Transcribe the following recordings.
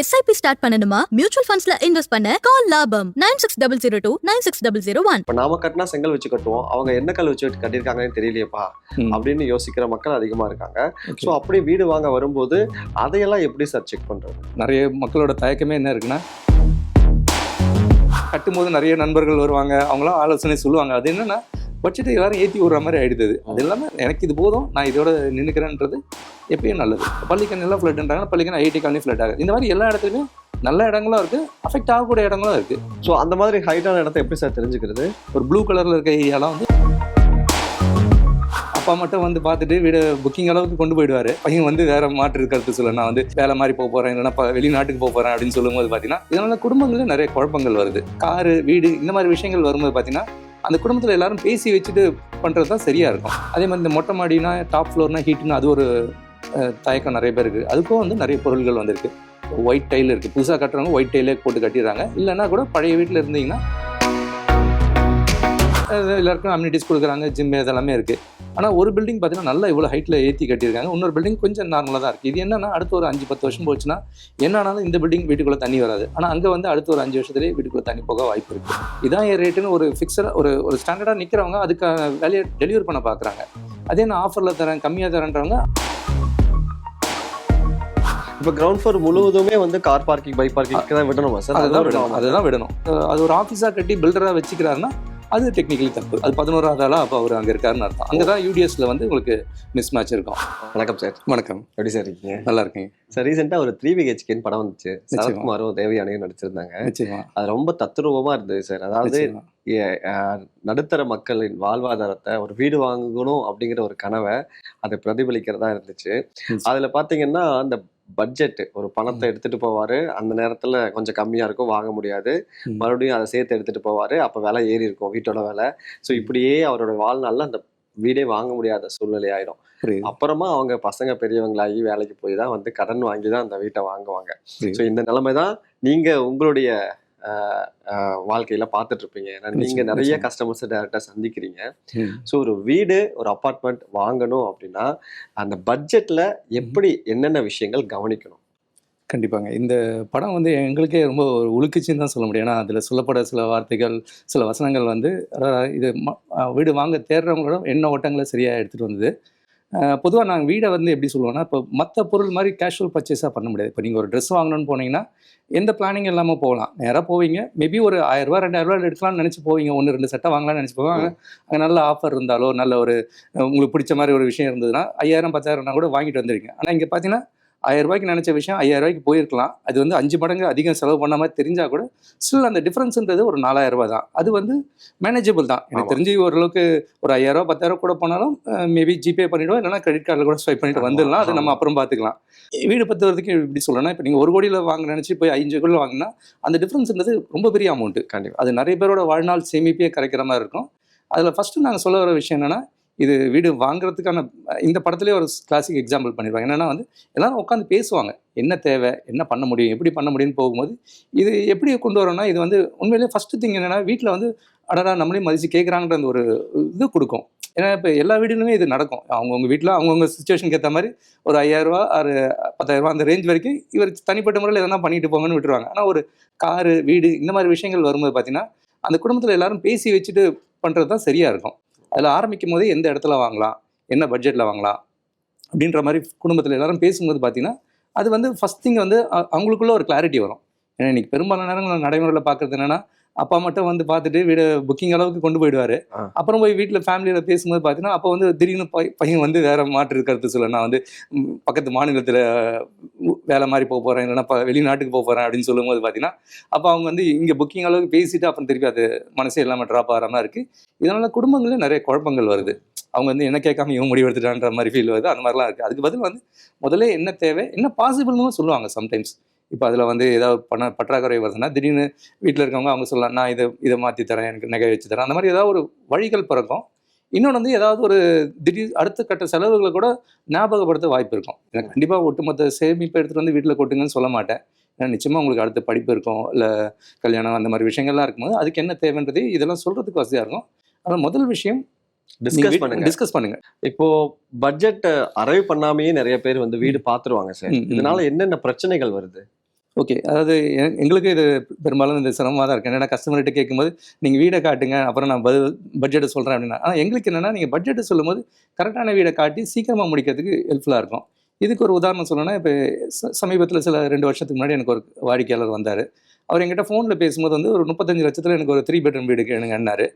SIP start பண்ணணுமா? Mutual ஃபண்ட்ஸ்ல invest பண்ண கால் லாபம். Nine six double zero two nine six double zero one இப்போ நாம கட்டினா செங்கல் வச்சு கட்டுவோம். அவங்க என்ன கல் வச்சு கட்டியிருக்காங்கன்னு தெரியலையேப்பா. அப்படின்னு யோசிக்கிற மக்கள் அதிகமா இருக்காங்க. ஸோ அப்படி வீடு வாங்க வரும்போது அதையெல்லாம் எப்படி சார் செக் பண்றது? நிறைய மக்களோட தயக்கமே என்ன இருக்குன்னா கட்டும்போது நிறைய நண்பர்கள் வருவாங்க. அவங்களாம் ஆலோசனை சொல்லுவாங்க. அது என்னன்னா பட்ஜெட்டை எல்லாரும் ஏற்றி விடுற மாதிரி ஆயிடுது அது. இல்லாமல் எனக்கு இது போதும் நான் இதோட நின்றுக்கிறேன்றது எப்பயும் நல்லது. பள்ளிக்கண் எல்லாம் ஃப்ளட்ன்றாங்க பள்ளிக்கண் ஐடி காலனி ஃப்ளட் ஆகுது. இந்த மாதிரி எல்லா இடத்துலையுமே நல்ல இடங்களும் இருக்குது அஃபெக்ட் ஆகக்கூடிய இடங்களும் இருக்குது ஸோ அந்த மாதிரி ஹைட்டான இடத்த எப்படி சார் தெரிஞ்சுக்கிறது? ஒரு ப்ளூ கலரில் இருக்க ஏரியாலாம் வந்து அப்பா மட்டும் வந்து பார்த்துட்டு வீடு புக்கிங் அளவுக்கு கொண்டு போயிடுவாரு. பையன் வந்து வேற மாற்று கருத்து சொல்ல நான் வந்து வேலை மாதிரி போக போறேன் இல்லைன்னா வெளிநாட்டுக்கு போக போறேன் அப்படின்னு சொல்லும்போது பார்த்தீங்கன்னா இதனால குடும்பங்கள்ல நிறைய குழப்பங்கள் வருது. காரு வீடு இந்த மாதிரி விஷயங்கள் வரும்போது பார்த்தீங்கன்னா அந்த குடும்பத்தில் எல்லாரும் பேசி வச்சுட்டு பண்ணுறது தான் சரியாக இருக்கும். அதே மாதிரி இந்த மொட்டை மாடினா டாப் ஃப்ளோர்னா ஹீட்னா அது ஒரு தயக்கம் நிறைய பேருக்கு அதுக்கும் வந்து நிறைய பொருள்கள் வந்திருக்கு. ஒயிட் டைல் இருக்குது புதுசாக கட்டுறவங்க ஒயிட் டைலே போட்டு கட்டிடுறாங்க. இல்லைன்னா கூட பழைய வீட்டில் இருந்தீங்கன்னா எல்லாருக்கும் அம்யூனிட்டிஸ் கொடுக்குறாங்க. ஜிம் இதெல்லாமே இருக்குது ஆனால் ஒரு பில்டிங் பார்த்தீங்கன்னா நல்லா இவ்வளோ ஹைட்டில் ஏற்றி கட்டியிருக்காங்க. இன்னொரு பில்டிங் கொஞ்சம் நார்மலாக தான் இருக்குது இது என்னன்னா அடுத்த ஒரு அஞ்சு பத்து வருஷம் போச்சுன்னா என்ன ஆனாலும் இந்த பில்டிங் வீட்டுக்குள்ளே தண்ணி வராது. ஆனால் அங்கே வந்து அடுத்த ஒரு அஞ்சு வருஷத்துலேயே வீட்டுக்குள்ளே தண்ணி போக வாய்ப்பு இருக்குது இதான் என் ரேட்டுன்னு ஒரு ஃபிக்ஸடாக ஒரு ஒரு ஸ்டாண்டர்டாக நிற்கிறவங்க அதுக்கான வேலையை டெலிவர் பண்ண பார்க்குறாங்க அதே நான் ஆஃபரில் தரேன் கம்மியாக தரேன்றவங்க இப்போ கிரவுண்ட் ஃப்ளோர் முழுவதுமே வந்து கார் பார்க்கிங் பைக் பார்க்கிங் தான் விடணுமா? சார்? அதுதான் விடணும். அதுதான் விடணும். அது ஒரு ஆஃபீஸாக கட்டி பில்டராக வச்சுக்கிறாருன்னா அது டெக்னிக்கலி தப்பு. அது பதினோராவது ஆளாக அப்போ அவர் அங்கே இருக்காருன்னு அர்த்தம். அங்கே தான் யூடிஎஸ்ல வந்து உங்களுக்கு மிஸ் மேட்ச் இருக்கும். வணக்கம் சார். வணக்கம். எப்படி சார் இருக்கீங்க? நல்லா இருக்கீங்க சார் ரீசெண்டாக ஒரு த்ரீ பிஹெச்கேன்னு படம் வந்துச்சு. சரத்குமாரும் தேவயானையும் நடிச்சிருந்தாங்க. அது ரொம்ப தத்ரூபமா இருந்தது சார். அதாவது நடுத்தர மக்களின் வாழ்வாதாரத்தை ஒரு வீடு வாங்கணும் அப்படிங்கிற ஒரு கனவை அதை பிரதிபலிக்கிறதா இருந்துச்சு. அதுல பாத்தீங்கன்னா அந்த பட்ஜெட் ஒரு பணத்தை எடுத்துட்டு போவாரு. அந்த நேரத்துல கொஞ்சம் கம்மியா இருக்கும் வாங்க முடியாது. மறுபடியும் அதை சேர்த்து எடுத்துட்டு போவாரு. அப்ப விலை ஏறி இருக்கும் வீட்டோட விலை. ஸோ இப்படியே அவரோட வாழ்நாள்ல அந்த வீடே வாங்க முடியாத சூழ்நிலை ஆயிடும். அப்புறமா அவங்க பசங்க பெரியவங்களாகி வேலைக்கு போய் தான் வந்து கடன் வாங்கி தான் அந்த வீட்டை வாங்குவாங்க. ஸோ இந்த நிலைமை தான் நீங்க உங்களுடைய வாழ்க்கையில பார்த்துட்டு இருப்பீங்க. ஏன்னா நீங்க நிறைய. கஸ்டமர்ஸ் டேரக்டா சந்திக்கிறீங்க. ஸோ ஒரு வீடு ஒரு அப்பார்ட்மெண்ட் வாங்கணும் அப்படின்னா அந்த பட்ஜெட்ல எப்படி என்னென்ன விஷயங்கள் கவனிக்கணும்? கண்டிப்பாங்க. இந்த படம் வந்து எங்களுக்கே ரொம்ப ஒரு உழுக்குச்சின்னு தான் சொல்ல முடியும். ஏன்னா அதில் சொல்லப்பட சில வார்த்தைகள் சில வசனங்கள் வந்து இது வீடு வாங்க தேடுறவங்களோட எண்ண ஓட்டங்களை சரியாக எடுத்துகிட்டு வந்தது. பொதுவாக நாங்கள் வீடை வந்து எப்படி சொல்லுவோம்னா இப்போ மற்ற பொருள் மாதிரி கேஷுவல் பர்ச்சேஸாக பண்ண முடியாது. இப்போ நீங்கள் ஒரு ட்ரெஸ் வாங்கணும்னு போனீங்கன்னா எந்த பிளானிங் இல்லாமல் போகலாம். நேராக போவீங்க. மேபி ஒரு ஆயிரரூபா ரெண்டாயிரரூபா எடுக்கலாம்னு நினச்சி போவீங்க. ஒன்று ரெண்டு சட்டை வாங்கலாம்னு நினச்சி போவாங்க. அங்கே நல்ல ஆஃபர் இருந்தாலோ நல்ல ஒரு உங்களுக்கு பிடிச்ச மாதிரி ஒரு விஷயம் இருந்ததுன்னா ஐயாயிரம் பத்தாயிரம்னா கூட வாங்கிட்டு வந்துருங்க ஆனால் இங்கே பார்த்தீங்கன்னா ஆயிரம் ரூபாய்க்கு நினச்ச விஷயம் ஐயாயிரம் ரூபாய்க்கு போயிருக்கலாம். அது வந்து அஞ்சு மடங்கு அதிகம் செலவு பண்ண மாதிரி தெரிஞ்சா கூட ஸ்டில் அந்த டிஃப்ரென்ஸ்ன்றது ஒரு நாலாயிரம் ரூபாய் தான். அது வந்து மேனேஜபிள் தான். எனக்கு. தெரிஞ்சு ஓரளவுக்கு ஒரு ஐயாயிரம் பத்தாயிரம் கூட போனாலும் மேபி ஜிபே பண்ணிவிடுவோம் இல்லைனா கிரெடிட் கார்டில் கூட ஸ்வைப் பண்ணிட்டு வந்துடலாம். அது நம்ம. அப்புறம் பார்த்துக்கலாம் வீடு பத்து வரதுக்கு இப்படி சொல்லணும்னா இப்போ நீங்கள் ஒரு கோடியில் வாங்க நினச்சி போய் அஞ்சு கோடியில் வாங்கினா அந்த டிஃப்ரென்ஸ்ன்றது ரொம்ப பெரிய அமௌண்ட்டு கண்டிப்பா. அது நிறைய பேரோட வாழ்நாள் சேமிப்பே கரைக்கிற மாதிரி இருக்கும். அதில் ஃபஸ்ட்டு நாங்கள் சொல்ல வர விஷயம் என்னென்னா இது வீடு வாங்குறதுக்கான இந்த படத்துலேயே ஒரு கிளாசிக் எக்ஸாம்பிள் பண்ணிடுவாங்க என்னென்னா வந்து எல்லாரும் உட்காந்து பேசுவாங்க. என்ன தேவை? என்ன பண்ண முடியும்? எப்படி பண்ண முடியும்னு போகும்போது இது எப்படி கொண்டு வரோம்னா இது வந்து உண்மையிலேயே ஃபஸ்ட்டு திங் என்னென்னா வீட்டில் வந்து அடடா நம்மளையும் மதித்து கேட்குறாங்கன்ற அந்த ஒரு இது கொடுக்கும். ஏன்னா இப்போ எல்லா வீடுலுமே இது நடக்கும். அவங்கவுங்க வீட்டில் அவங்கவுங்க சுச்சுவேஷனுக்கு ஏற்ற மாதிரி ஒரு ஐயாயிரரூவா ஒரு பத்தாயிரரூவா அந்த ரேஞ்ச் வரைக்கும் இவர் தனிப்பட்ட முறையில் எதனா பண்ணிட்டு போங்கன்னு விட்டுருவாங்க. ஆனால் ஒரு காரு வீடு இந்த மாதிரி விஷயங்கள் வரும்போது பார்த்தீங்கன்னா அந்த குடும்பத்தில் எல்லாரும் பேசி வச்சுட்டு பண்ணுறது தான் சரியாக இருக்கும். அதில் ஆரம்பிக்கும் போதே எந்த இடத்துல வாங்கலாம்? என்ன பட்ஜெட்டில் வாங்கலாம்? அப்படின்ற மாதிரி குடும்பத்தில் எல்லாரும் பேசும்போது பார்த்தீங்கன்னா அது வந்து ஃபஸ்ட் திங் வந்து அவங்களுக்குள்ள ஒரு கிளாரிட்டி வரும். ஏன்னா இன்னைக்கு பெரும்பாலான நேரங்கள் நடைமுறையில் பார்க்குறது என்னென்னா அப்பா மட்டும் வந்து பார்த்துட்டு வீடு புக்கிங் அளவுக்கு கொண்டு போயிடுவாரு. அப்புறம் போய் வீட்டில் ஃபேமிலியில் பேசும்போது பார்த்தீங்கன்னா அப்போ வந்து திடீர்னு பை- பையன் வந்து வேற மாற்று கருத்து சொல்ல நான் வந்து பக்கத்து மாநிலத்தில் வேலை மாதிரி போக போகிறேன் இல்லைன்னா வெளிநாட்டுக்கு போக போகிறேன் அப்படின்னு சொல்லும்போது பார்த்தீங்கன்னா அப்போ அவங்க வந்து இங்கே புக்கிங் அளவுக்கு பேசிட்டு அப்புறம் திருப்பி அது மனசே இல்லாமல் ட்ராப் ஆகிற மாதிரி இருக்குது இதனால குடும்பங்களில் நிறைய குழப்பங்கள் வருது. அவங்க வந்து என்ன கேட்காம இவன் முடிவு எடுத்துட்டான்ற மாதிரி ஃபீல் வருது. அந்த மாதிரிலாம் இருக்குது அதுக்கு பதில் வந்து முதல்ல என்ன தேவை என்ன பாசிபிள்னு சொல்லுவாங்க சம்டைம்ஸ் இப்போ அதில் வந்து ஏதாவது பண பற்றாக்குறை வருதுன்னா திடீர்னு வீட்டில் இருக்கவங்க அவங்க சொல்லலாம் நான் இதை இதை மாற்றி தரேன் எனக்கு நகை வச்சு தரேன். அந்த மாதிரி ஏதாவது ஒரு வழிகள் பிறக்கும். இன்னொன்று வந்து ஏதாவது ஒரு திடீர் அடுத்த கட்ட செலவுகளை கூட ஞாபகப்படுத்த வாய்ப்பு இருக்கும். எனக்கு கண்டிப்பாக ஒட்டுமொத்த சேமிப்பை எடுத்துகிட்டு வந்து வீட்டில் கொட்டுங்கன்னு சொல்ல மாட்டேன். ஏன்னா நிச்சயமாக உங்களுக்கு அடுத்த படிப்பு இருக்கும் இல்லை கல்யாணம் அந்த மாதிரி விஷயங்கள்லாம் இருக்கும்போது அதுக்கு என்ன தேவைன்றது இதெல்லாம் சொல்கிறதுக்கு வசதியாக இருக்கும். ஆனால் முதல் விஷயம் டிஸ்கஸ் பண்ணுங்க. டிஸ்கஸ் பண்ணுங்க. இப்போ பட்ஜெட் அரைவ் பண்ணாமையே நிறைய பேர் வந்து வீடு பாத்துருவாங்க சார். இதனால என்னென்ன பிரச்சனைகள் வருது? ஓகே. அதாவது எங்களுக்கு இது பெரும்பாலும் இந்த சிரமமாக தான் இருக்குது ஏன்னா கஸ்டமர்கிட்ட கேட்கும்போது நீங்கள் வீடை காட்டுங்க அப்புறம் நான் பதில் பட்ஜெட்டை சொல்கிறேன் அப்படின்னா. ஆனால் எங்களுக்கு என்னென்னா நீங்கள் பட்ஜெட்டை சொல்லும்போது கரெக்டான வீடை காட்டி சீக்கிரமாக முடிக்கிறதுக்கு ஹெல்ப்ஃபுல்லாக இருக்கும். இதுக்கு ஒரு உதாரணம் சொல்லணும்னா இப்போ சமீபத்தில் சில ரெண்டு வருஷத்துக்கு முன்னாடி எனக்கு ஒரு வாடிக்கையாளர் வந்தார். அவர் என்கிட்ட ஃபோனில் பேசும்போது வந்து ஒரு முப்பத்தஞ்சு லட்சத்தில் எனக்கு ஒரு த்ரீ பெட்ரூம் வீடு கேளுங்கன்னாரு.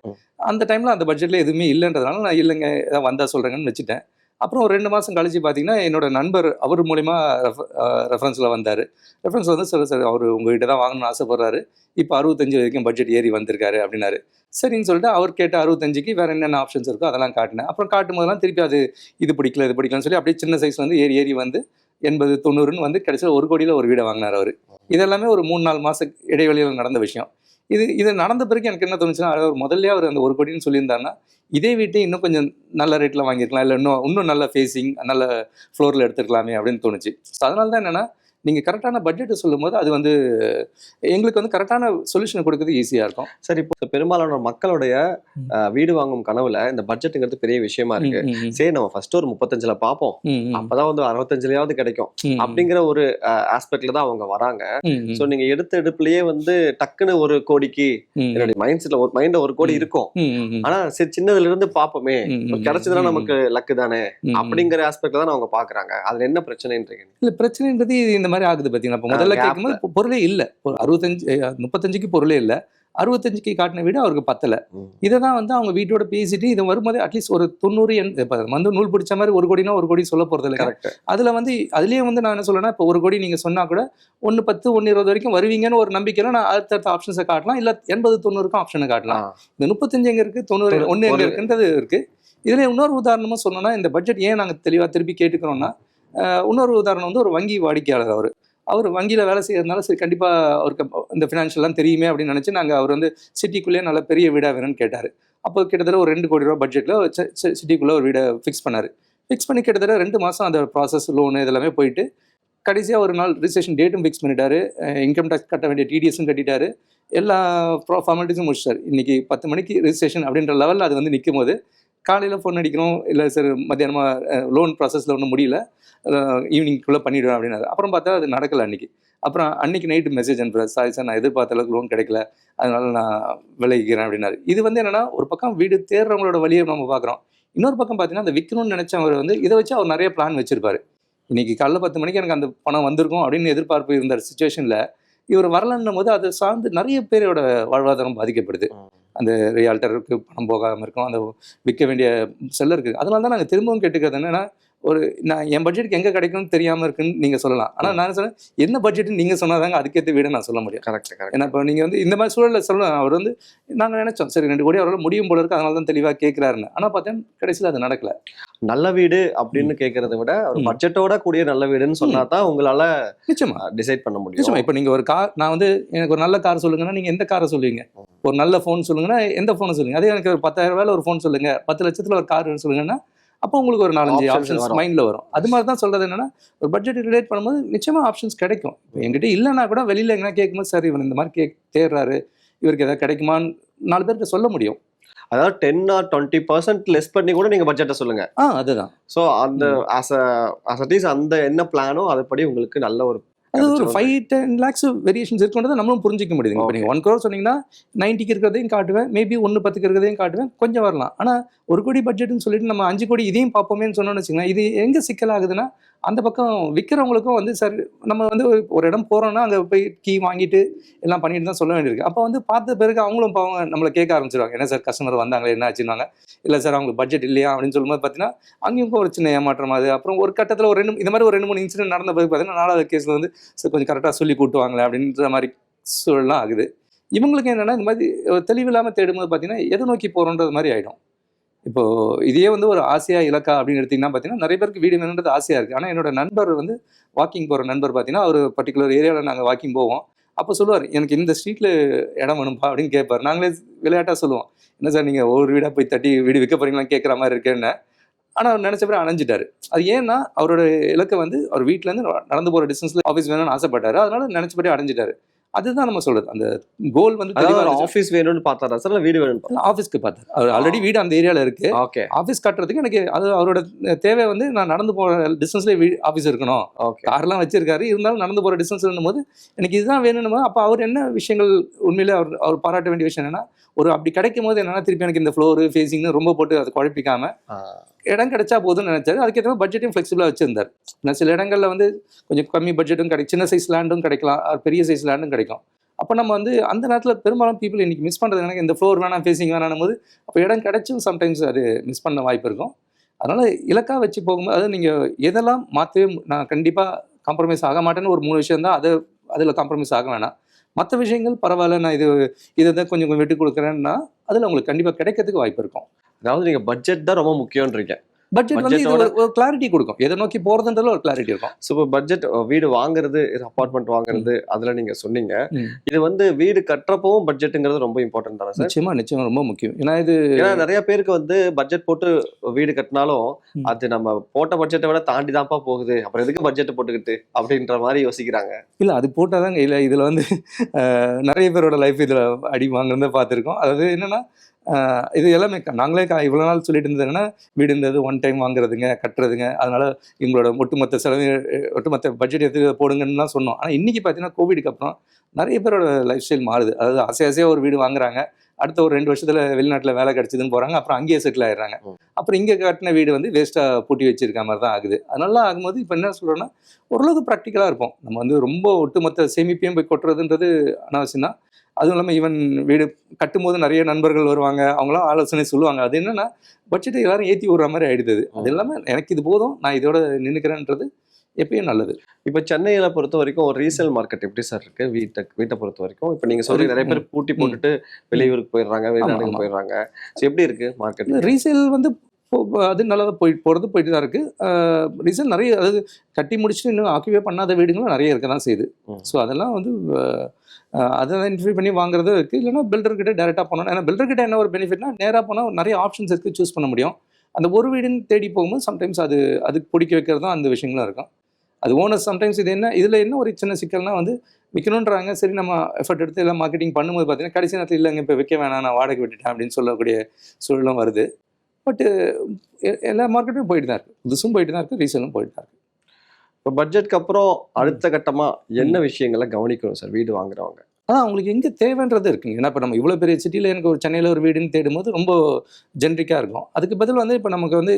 அந்த டைமில் அந்த பட்ஜெட்டில் எதுவுமே இல்லைன்றதுனால நான் இல்லைங்க ஏதாவது வந்தால் சொல்கிறேங்கன்னு வச்சுட்டேன். அப்புறம் ஒரு ரெண்டு மாதம் கழிச்சு பார்த்தீங்கன்னா என்னோட நண்பர் அவர் மூலிமா ரெஃப ரெஃபரன்ஸில் வந்தார். ரெஃபரன்ஸ் வந்து சார் சார் அவர் உங்ககிட்ட தான் வாங்கணும்னு ஆசைப்படுறாரு. இப்போ அறுபத்தஞ்சு வரைக்கும் பட்ஜெட் ஏறி வந்திருக்காரு அப்படின்னாரு. சரின்னு சொல்லிட்டு அவர் கேட்ட அறுபத்தஞ்சுக்கு வேற என்னென்ன ஆப்ஷன்ஸ் இருக்கோ அதெல்லாம் காட்டினேன். அப்புறம் காட்டும் போதெல்லாம் திருப்பி அது இது பிடிக்கல இது பிடிக்கலன்னு சொல்லி அப்படியே சின்ன சைஸ் வந்து ஏறி ஏறி வந்து எண்பது தொண்ணூறுன்னு வந்து கடைசியில் ஒரு கோடியில் ஒரு வீடை வாங்கினார் அவர். இதெல்லாமே ஒரு மூணு நாலு மாத இடைவெளியில் நடந்த விஷயம். இது இது நடந்த பிறகு எனக்கு என்ன தோணுச்சுன்னா அவர் முதல்ல அவர் அந்த ஒரு கோடின்னு சொல்லியிருந்தாருன்னா இதே வீட்டை இன்னும் கொஞ்சம் நல்ல ரேட்டில் வாங்கியிருக்கலாம். இல்லை இன்னும் இன்னும் நல்ல ஃபேஸிங் நல்ல ஃப்ளோரில் எடுத்துருக்கலாமே அப்படின்னு தோணுச்சு. ஸோ அதனால தான் என்னென்னா நீங்கள் கரெக்டான பட்ஜெட்டை சொல்லும்போது அது வந்து எங்களுக்கு வந்து கரெக்டான சொல்யூஷன் கொடுக்கறது ஈஸியாக இருக்கும். சரி இப்போ பெரும்பாலான மக்களுடைய வீடு வாங்கும் கனவுல இந்த பட்ஜெட்டுங்கிறது பெரிய விஷயமா இருக்கு. சரி நம்ம ஃபர்ஸ்ட் ஒரு முப்பத்தஞ்சுல பார்ப்போம் அப்பதான் வந்து அறுபத்தஞ்சுலயாவது கிடைக்கும். அப்படிங்கிற ஒரு ஆஸ்பெக்ட்ல தான் அவங்க வராங்க. சோ நீங்க எடுத்த எடுப்புலயே வந்து டக்குன்னு ஒரு கோடிக்கு என்னுடைய மைண்ட் செட்ல ஒரு மைண்ட்ல ஒரு கோடி. இருக்கும். ஆனா சரி சின்னதுல இருந்து பாப்போமே. ம், ம், கிடைச்சதுன்னா நமக்கு லக்கு தானே. அப்படிங்கிற ஆஸ்பெக்ட்ல தான் அவங்க பாக்குறாங்க. அதுல என்ன பிரச்சனைன்றீங்க? இல்ல பிரச்சனைன்றது இந்த மாதிரி ஆகுது பார்த்தீங்களா இப்போ முதல்ல கேட்கும்போது பொருளே இல்லை. ஒரு அறுபத்தஞ்சு முப்பத்தஞ்சுக்கு பொருளே இல்லை. அறுபத்தஞ்சுக்கு காட்டின வீடு அவருக்கு பத்தல. இதை தான் வந்து அவங்க வீட்டோட பேசிட்டு இது வரும்போது அட்லீஸ்ட் ஒரு தொண்ணூறு எண் இப்போ வந்து நூல் பிடிச்ச மாதிரி ஒரு கோடினா ஒரு கோடி சொல்ல போறது இல்லை கரெக்ட் அதுல வந்து அதுலயே வந்து நான் என்ன சொல்றேன்னா இப்போ ஒரு கோடி நீங்க சொன்னா கூட ஒன்று பத்து ஒன்று இருபது வரைக்கும் வருவீங்கன்னு ஒரு நம்பிக்கையில நான் அடுத்தடுத்த ஆப்ஷன்ஸை காட்டலாம். இல்ல எண்பது தொண்ணூறுக்கும் ஆப்ஷனை காட்டலாம். இந்த முப்பத்தஞ்சு எங்க இருக்கு தொண்ணூறு ஒன்று எங்க இருக்குன்றது இருக்கு. இதுல இன்னொரு உதாரணமா சொன்னோம்னா இந்த பட்ஜெட் ஏன் நாங்க தெளிவா திருப்பி கேட்டுக்கிறோம்னா இன்னொரு உதாரணம் வந்து ஒரு வங்கி வாடிக்கையாளர் அவர். அவர் வங்கியில் வேலை செய்யறதுனால சரி கண்டிப்பாக அவருக்கு இந்த ஃபினான்ஷியல்லாம் தெரியுமே அப்படின்னு நினச்சி நாங்கள் அவர் வந்து சிட்டிக்குள்ளேயே நல்ல பெரிய வீடாக வேணும்னு கேட்டார். அப்போ கிட்டத்தட்ட ஒரு ரெண்டு கோடி ரூபா பட்ஜெட்டில் சிட்டிக்குள்ளே ஒரு வீடை ஃபிக்ஸ் பண்ணார். ஃபிக்ஸ் பண்ணி கிட்டத்தட்ட ரெண்டு மாதம் அந்த ப்ராசஸ் லோனு இதெல்லாமே போயிட்டு கடைசியாக ஒரு நாள் ரிஜிஸ்ட்ரேஷன் டேட்டும் ஃபிக்ஸ் பண்ணிட்டாரு. இன்கம் டேக்ஸ் கட்ட வேண்டிய டிடிஎஸும் கட்டிட்டாரு. எல்லா ப்ரா ஃபார்மாலிட்டிஸும் முடிச்சிட்டார். இன்றைக்கி பத்து மணிக்கு ரிஜிஸ்ட்ரேஷன் அப்படின்ற லெவலில் அது வந்து நிற்கும் போது காலையில் ஃபோன் அடிக்கிறோம் இல்லை சார் மத்தியானமாக லோன் ப்ராசஸில் ஒன்றும் முடியல ஈவினிங்குள்ளே பண்ணிவிடுவேன் அப்படின்னாரு. அப்புறம் பார்த்தா அது நடக்கலை அன்னைக்கு. அப்புறம் அன்னைக்கு நைட்டு மெசேஜ் அனுப்புறேன் சாரி சார் நான் எதிர்பார்த்த அளவுக்கு லோன் கிடைக்கல. அதனால் நான் விளைவிக்கிறேன் அப்படின்னாரு. இது வந்து என்னன்னா ஒரு பக்கம் வீடு தேடுறவங்களோட வழியை நம்ம பார்க்குறோம். இன்னொரு பக்கம் பார்த்தீங்கன்னா அந்த விற்கணும்னு நினச்சவர் வந்து இதை வச்சு அவர் நிறைய பிளான் வச்சிருப்பாரு. இன்றைக்கி காலைல பத்து மணிக்கு எனக்கு அந்த பணம் வந்திருக்கும் அப்படின்னு எதிர்பார்ப்பு இருந்த சுச்சுவேஷனில் இவர் வரலன்னும் போது அதை சார்ந்து நிறைய பேரோட வாழ்வாதாரம் பாதிக்கப்படுது. அந்த ரியால்டருக்கு பணம் போகாமல் இருக்கும். அந்த விற்க வேண்டிய செல்லருக்கு. அதனால தான் நாங்கள் திரும்பவும் கேட்டுக்கிறது என்னன்னா ஒரு நான் என் பட்ஜெட்டுக்கு எங்கே கிடைக்கும்னு தெரியாமல் இருக்குன்னு நீங்கள் சொல்லலாம். ஆனால் நான் சொன்னேன் என்ன பட்ஜெட்னு நீங்கள் சொன்னாதாங்க அதுக்கேற்ற வீடை நான் சொல்ல முடியும். கரெக்ட் கரெக்ட் ஏன்னா இப்போ நீங்கள் வந்து இந்த மாதிரி சூழலில் சொல்லலாம் அவர் வந்து நாங்கள் நினைச்சோம் சரி ரெண்டு கோடி அவரால் முடியும் போல இருக்கு அதனால தான் தெளிவாக கேட்குறாருன்னு ஆனால் பார்த்தேன் கடைசியில் அது நடக்கல. நல்ல வீடு அப்படின்னு கேக்குறத விட ஒரு. பட்ஜெட்டோட கூடிய நல்ல வீடுன்னு சொன்னா தான் உங்களால நிச்சயமா. டிசைட் பண்ண முடியும். நிச்சயமா. இப்போ நீங்கள் ஒரு கார் நான் வந்து எனக்கு ஒரு நல்ல கார் சொல்லுங்கன்னா நீங்கள் எந்த காரை சொல்லுவீங்க? ஒரு நல்ல ஃபோன் சொல்லுங்கன்னா எந்த ஃபோனை சொல்லுங்க அதே எனக்கு ஒரு பத்தாயிரம் ரூபாயில ஒரு ஃபோன் சொல்லுங்க. பத்து லட்சத்தில் ஒரு கார் சொல்லுங்கன்னா அப்போ உங்களுக்கு ஒரு நாலஞ்சு ஆப்ஷன்ஸ். மைண்டில் வரும். அது மாதிரி தான் சொல்றது என்னன்னா ஒரு பட்ஜெட் ரிலேட் பண்ணும்போது நிச்சயமா ஆப்ஷன்ஸ் கிடைக்கும். இப்போ என்கிட்ட இல்லைன்னா கூட வெளியில எங்கன்னா கேட்கும்போது சார் இவன் இந்த மாதிரி கே தேடுறாரு. இவருக்கு எதாவது கிடைக்குமான்னு நாலு பேர்கிட்ட சொல்ல முடியும். அதாவது ten or twenty percent less பண்ணி கூட நீங்க பட்ஜெட்டை சொல்லுங்க. ஆ அதுதான். சோ அந்த ஆஸ் அஸ் அட் அந்த என்ன பிளானோ அதுபடி உங்களுக்கு நல்ல ஒரு அது ஒரு. ஃபைவ் டென் லேக்ஸ் வேரியேஷன்ஸ் இருக்குன்றதை நம்மளும் புரிஞ்சிக்க முடியுது இப்போ. நீங்கள் ஒன் crore சொன்னீங்கன்னா நைன்ட்டிக்கு இருக்கிறதையும் காட்டுவேன் மேபி ஒன்று பத்துக்கு இருக்கிறதையும் காட்டுவேன் கொஞ்சம் வரலாம் ஆனால் ஒரு கோடி பட்ஜெட்னு சொல்லிட்டு நம்ம அஞ்சு கோடி இதையும் பார்ப்போமேன்னு சொன்னோம்னு வச்சுக்கோங்களேன் இது எங்கே சிக்கலாகுதுன்னா அந்த பக்கம் விற்கிறவங்களுக்கும் வந்து சார் நம்ம வந்து ஒரு- இடம் போகிறோம்னா அங்கே போய் கீ வாங்கிட்டு எல்லாம் பண்ணிட்டு தான் சொல்ல வேண்டியிருக்கு. அப்போ வந்து பார்த்த பிறகு அவங்களும் அவங்க நம்மளை கேட்க ஆரம்பிச்சிருவாங்க. என்ன சார் கஸ்டமர் வந்தாங்களே? என்ன ஆச்சுன்னாங்க? இல்லை சார் அவங்களுக்கு பட்ஜெட் இல்லையா? அப்படின்னு சொல்லும்போது பார்த்தீங்கன்னா அங்கேயும் ஒரு சின்ன ஏமாற்றம் அது. அப்புறம் ஒரு கட்டத்தில் ஒரு ரெண்டு இந்த மாதிரி ஒரு ரெண்டு மூணு இன்சிடென்ட் நடந்த பிறகு பார்த்தீங்கன்னா நாலாவது கேஸில் வந்து சார் கொஞ்சம் கரெக்டாக சொல்லி கூட்டுவாங்களே? அப்படின்ற மாதிரி சூழலாம் ஆகுது. இவங்களுக்கு என்னென்னா இந்த மாதிரி தெளிவில்லாமல் தேடும்போது பார்த்தீங்கன்னா எதை நோக்கி போகிறோன்றது மாதிரி ஆகிடும் இப்போ இதே வந்து ஒரு ஆசையா இலக்கா அப்படின்னு எடுத்தீங்கன்னா பார்த்தீங்கன்னா நிறைய பேருக்கு வீடு வேணுன்றது ஆசையாக இருக்குது ஆனால் என்னோட நண்பர் வந்து வாக்கிங் போகிற நண்பர் பார்த்தீங்கன்னா ஒரு பர்டிகுலர் ஏரியாவில் நாங்கள் வாக்கிங் போவோம். அப்போ சொல்லுவார் எனக்கு இந்த ஸ்ட்ரீட்டில் இடம் வேணும்பா அப்படின்னு கேட்பார் நாங்களே விளையாட்டாக சொல்லுவோம். என்ன சார் நீங்கள் ஒவ்வொரு வீடாக போய் தட்டி வீடு விற்க போறீங்களா கேட்குற மாதிரி இருக்கேன்னு ஆனால் அவர் நினச்சபடி அணைஞ்சிட்டாரு. அது ஏன்னா அவரோட இலக்கை வந்து அவர் வீட்டிலேருந்து நடந்து போகிற டிஸ்டன்ஸில் ஆஃபீஸ் வேணும்னு ஆசைப்பட்டாரு. அதனால நினச்சபடி அடைஞ்சிட்டாரு. அதுதான் நம்ம சொல்றது. அந்த கோல் வந்து ஆஃபீஸ் வேணும்னு பார்த்தாரா சார்? வீடு வேணும்னு ஆஃபீஸ்க்கு பார்த்தார். அவர் ஆல்ரெடி வீடு அந்த ஏரியாவில் இருக்கு. ஓகே. ஆஃபீஸ் கட்டுறதுக்கு எனக்கு அது அவரோட தேவை வந்து நான் நடந்து போகிற டிஸ்டன்ஸ்லேயே வீ ஆஃபீஸ் இருக்கணும். ஓகே. கார்லாம் வச்சிருக்காரு. இருந்தாலும் நடந்து போகிற டிஸ்டன்ஸ் போது எனக்கு இதுதான் வேணும்னு அப்போ அவர் என்ன விஷயங்கள் உண்மையிலே அவர் அவர் பாராட்ட வேண்டிய விஷயம் என்னன்னா ஒரு அப்படி கிடைக்கும் போது என்னன்னா திருப்பி எனக்கு இந்த ஃப்ளோரு ஃபேஸிங்னு ரொம்ப போட்டு அதை குழப்பிக்காம இடம் கிடைச்சா போதும்னு நினச்சாரு. அதுக்கேற்ற மாதிரி பட்ஜெட்டையும் ஃப்ளெக்சிபிளாக வச்சுருந்தார். நான் சில இடங்களில் வந்து கொஞ்சம் கம்மி பட்ஜெட்டும் கிடைக்கும். சின்ன சைஸ் லேண்டும் கிடைக்கலாம். பெரிய சைஸ் லேண்டும் கிடைக்கும். அப்போ நம்ம வந்து அந்த நேரத்தில் பெரும்பாலும் பீப்புள் இன்றைக்கி மிஸ் பண்ணுறது எனக்கு இந்த ஃப்ளோர் வேணாம் ஃபேஸிங் வேணாம் போது அப்போ இடம் கிடைச்சும் சம்டைம்ஸ் அது மிஸ் பண்ண வாய்ப்பு இருக்கும். அதனால் இலக்காக வச்சு போகும்போது அது நீங்கள் எதெல்லாம் மாற்றவே நான் கண்டிப்பாக காம்ப்ரமைஸ் ஆக மாட்டேன்னு ஒரு மூணு விஷயம் தான். அதை அதில் காம்ப்ரமைஸ் ஆக வேணாம். மற்ற விஷயங்கள் பரவாயில்ல. நான் இது இதை தான் கொஞ்சம் கொஞ்சம் விட்டு கொடுக்குறேன்னா அதில் உங்களுக்கு கண்டிப்பாக கிடைக்கிறதுக்கு வாய்ப்பு இருக்கும். அதாவது நீங்க பட்ஜெட் தான் ரொம்ப முக்கியம்ன்றீங்க பட்ஜெட் வந்து இது Budget-ஓட- ஒரு- கிளாரிட்டி கொடுக்கும். எதை நோக்கி போகிறதுன்றதுல ஒரு கிளாரிட்டி இருக்கும். ஸோ இப்போ பட்ஜெட் வீடு வாங்குறது அப்பார்ட்மெண்ட் வாங்குறது அதுல நீங்க சொன்னீங்க. இது வந்து வீடு கட்டுறப்பவும் பட்ஜெட்டுங்கிறது ரொம்ப இம்பார்ட்டன்ட் தானே சார்? நிச்சயமா நிச்சயமா ரொம்ப முக்கியம். ஏன்னா இது ஏன்னா நிறைய பேருக்கு வந்து பட்ஜெட் போட்டு வீடு கட்டினாலும். அது நம்ம போட்ட பட்ஜெட்டை விட தாண்டி தான்ப்பா போகுது. அப்புறம் எதுக்கு பட்ஜெட் போட்டுக்கிட்டு அப்படின்ற மாதிரி யோசிக்கிறாங்க. இல்லை அது போட்டால் தாங்க இல்லை இதில் வந்து நிறைய பேரோட லைஃப் இதில் அடி வாங்குறத பார்த்துருக்கோம். அதாவது என்னன்னா இது எல்லாமே நாங்களே இவ்வளோ நாள் சொல்லிட்டு இருந்தது என்னன்னா வீடு இருந்தது ஒன் டைம் வாங்குறதுங்க கட்டுறதுங்க அதனால எங்களோட ஒட்டுமொத்த செலவு ஒட்டுமொத்த பட்ஜெட் எடுத்து போடுங்கன்னு தான் சொன்னோம். ஆனால் இன்னைக்கு பார்த்தீங்கன்னா கோவிடுக்கு அப்புறம் நிறைய பேரோட லைஃப் ஸ்டைல் மாறுது. அதாவது ஆசை ஆசையாக ஒரு வீடு வாங்குறாங்க. அடுத்த ஒரு ரெண்டு வருஷத்துல வெளிநாட்டில் வேலை கிடைச்சதுன்னு போகிறாங்க அப்புறம் அங்கேயே செட்டில் ஆயிடுறாங்க. அப்புறம் இங்கே கட்டின வீடு வந்து வேஸ்ட்டாக பூட்டி வச்சிருக்க மாதிரி தான் ஆகுது. அதனால ஆகும்போது இப்போ என்ன சொல்கிறோன்னா ஓரளவுக்கு ப்ராக்டிக்கலாக இருப்போம். நம்ம வந்து ரொம்ப ஒட்டுமொத்த சேமிப்பையும் போய் கொட்டுறதுன்றது அனாவசியம் தான் அதுவும் இல்லாமல் ஈவன் வீடு கட்டும்போது நிறைய நண்பர்கள் வருவாங்க. அவங்களாம் ஆலோசனை சொல்லுவாங்க. அது என்னன்னா பட்ஜெட்டை எல்லாரும் ஏற்றி விடுற மாதிரி ஆயிடுது அது. இல்லாமல் எனக்கு இது போதும். நான் இதோட நின்றுக்கிறேன்றது எப்பயும் நல்லது. இப்போ சென்னையில பொறுத்த வரைக்கும் ஒரு ரீசேல் மார்க்கெட் எப்படி சார் இருக்கு? வீட்டை வீட்டை பொறுத்த வரைக்கும். இப்போ நீங்க சொல்லி நிறைய பேர் பூட்டி போட்டுட்டு வெளியூருக்கு போயிடுறாங்க வெளிநாடுக்கு ஆமா. போயிடுறாங்க. ஸோ எப்படி இருக்கு மார்க்கெட் ரீசேல் வந்து அது நல்லா தான் போயிட்டு போகிறது போயிட்டு தான் இருக்குது ரீசேல் நிறைய அதாவது கட்டி முடிச்சுட்டு இன்னும் ஆக்கியவே பண்ணாத வீடுங்களும் நிறைய இருக்க தான் செய்யுது. ஸோ அதெல்லாம் வந்து அதை ஐடென்டிஃபை பண்ணி வாங்குறது இருக்குது இல்லைன்னா பில்டர்கிட்ட டேரெக்டாக போகணும் ஏன்னா பில்டர்கிட்ட என்ன ஒரு பெனிஃபிட்னா நேராக போனால் நிறைய ஆப்ஷன்ஸ் இருக்குது சூஸ் பண்ண முடியும். அந்த ஒரு வீடுன்னு தேடி போகும்போது சம்டைம்ஸ் அது அதுக்கு பிடிக்க வைக்கிறது தான் அந்த விஷயங்களும் இருக்கும். அது ஓனர்ஸ் சம்டைம்ஸ் இது என்ன இதில் என்ன ஒரு சின்ன சிக்கல்னா வந்து விற்கணுன்றாங்க சரி நம்ம எஃபர்ட் எடுத்து எல்லாம் மார்க்கெட்டிங் பண்ணும்போது பார்த்தீங்கன்னா கடைசி நேரத்தில் இல்லைங்க இப்போ விற்க வேணாம் நான் வாடகை விட்டுட்டேன் அப்படின்னு சொல்லக்கூடிய சூழலும் வருது. பட்டு எல்லா மார்க்கெட்டும் போயிட்டு தான் இருக்குது புதுசும் போயிட்டு தான் இருக்குது ரீசேலும் போயிட்டு தான் இருக்குது இப்போ பட்ஜெட்க்கு அப்புறம் அடுத்த கட்டமா என்ன விஷயங்களை கவனிக்கணும் சார் வீடு வாங்குறவங்க. அதான் அவங்களுக்கு எங்கே தேவைன்றது இருக்குங்க ஏன்னா இப்போ நம்ம இவ்வளோ பெரிய சிட்டியில் எனக்கு ஒரு சென்னையில் ஒரு வீடுன்னு தேடும்போது ரொம்ப ஜென்ரிக்காக இருக்கும். அதுக்கு பதில் வந்து இப்போ நமக்கு வந்து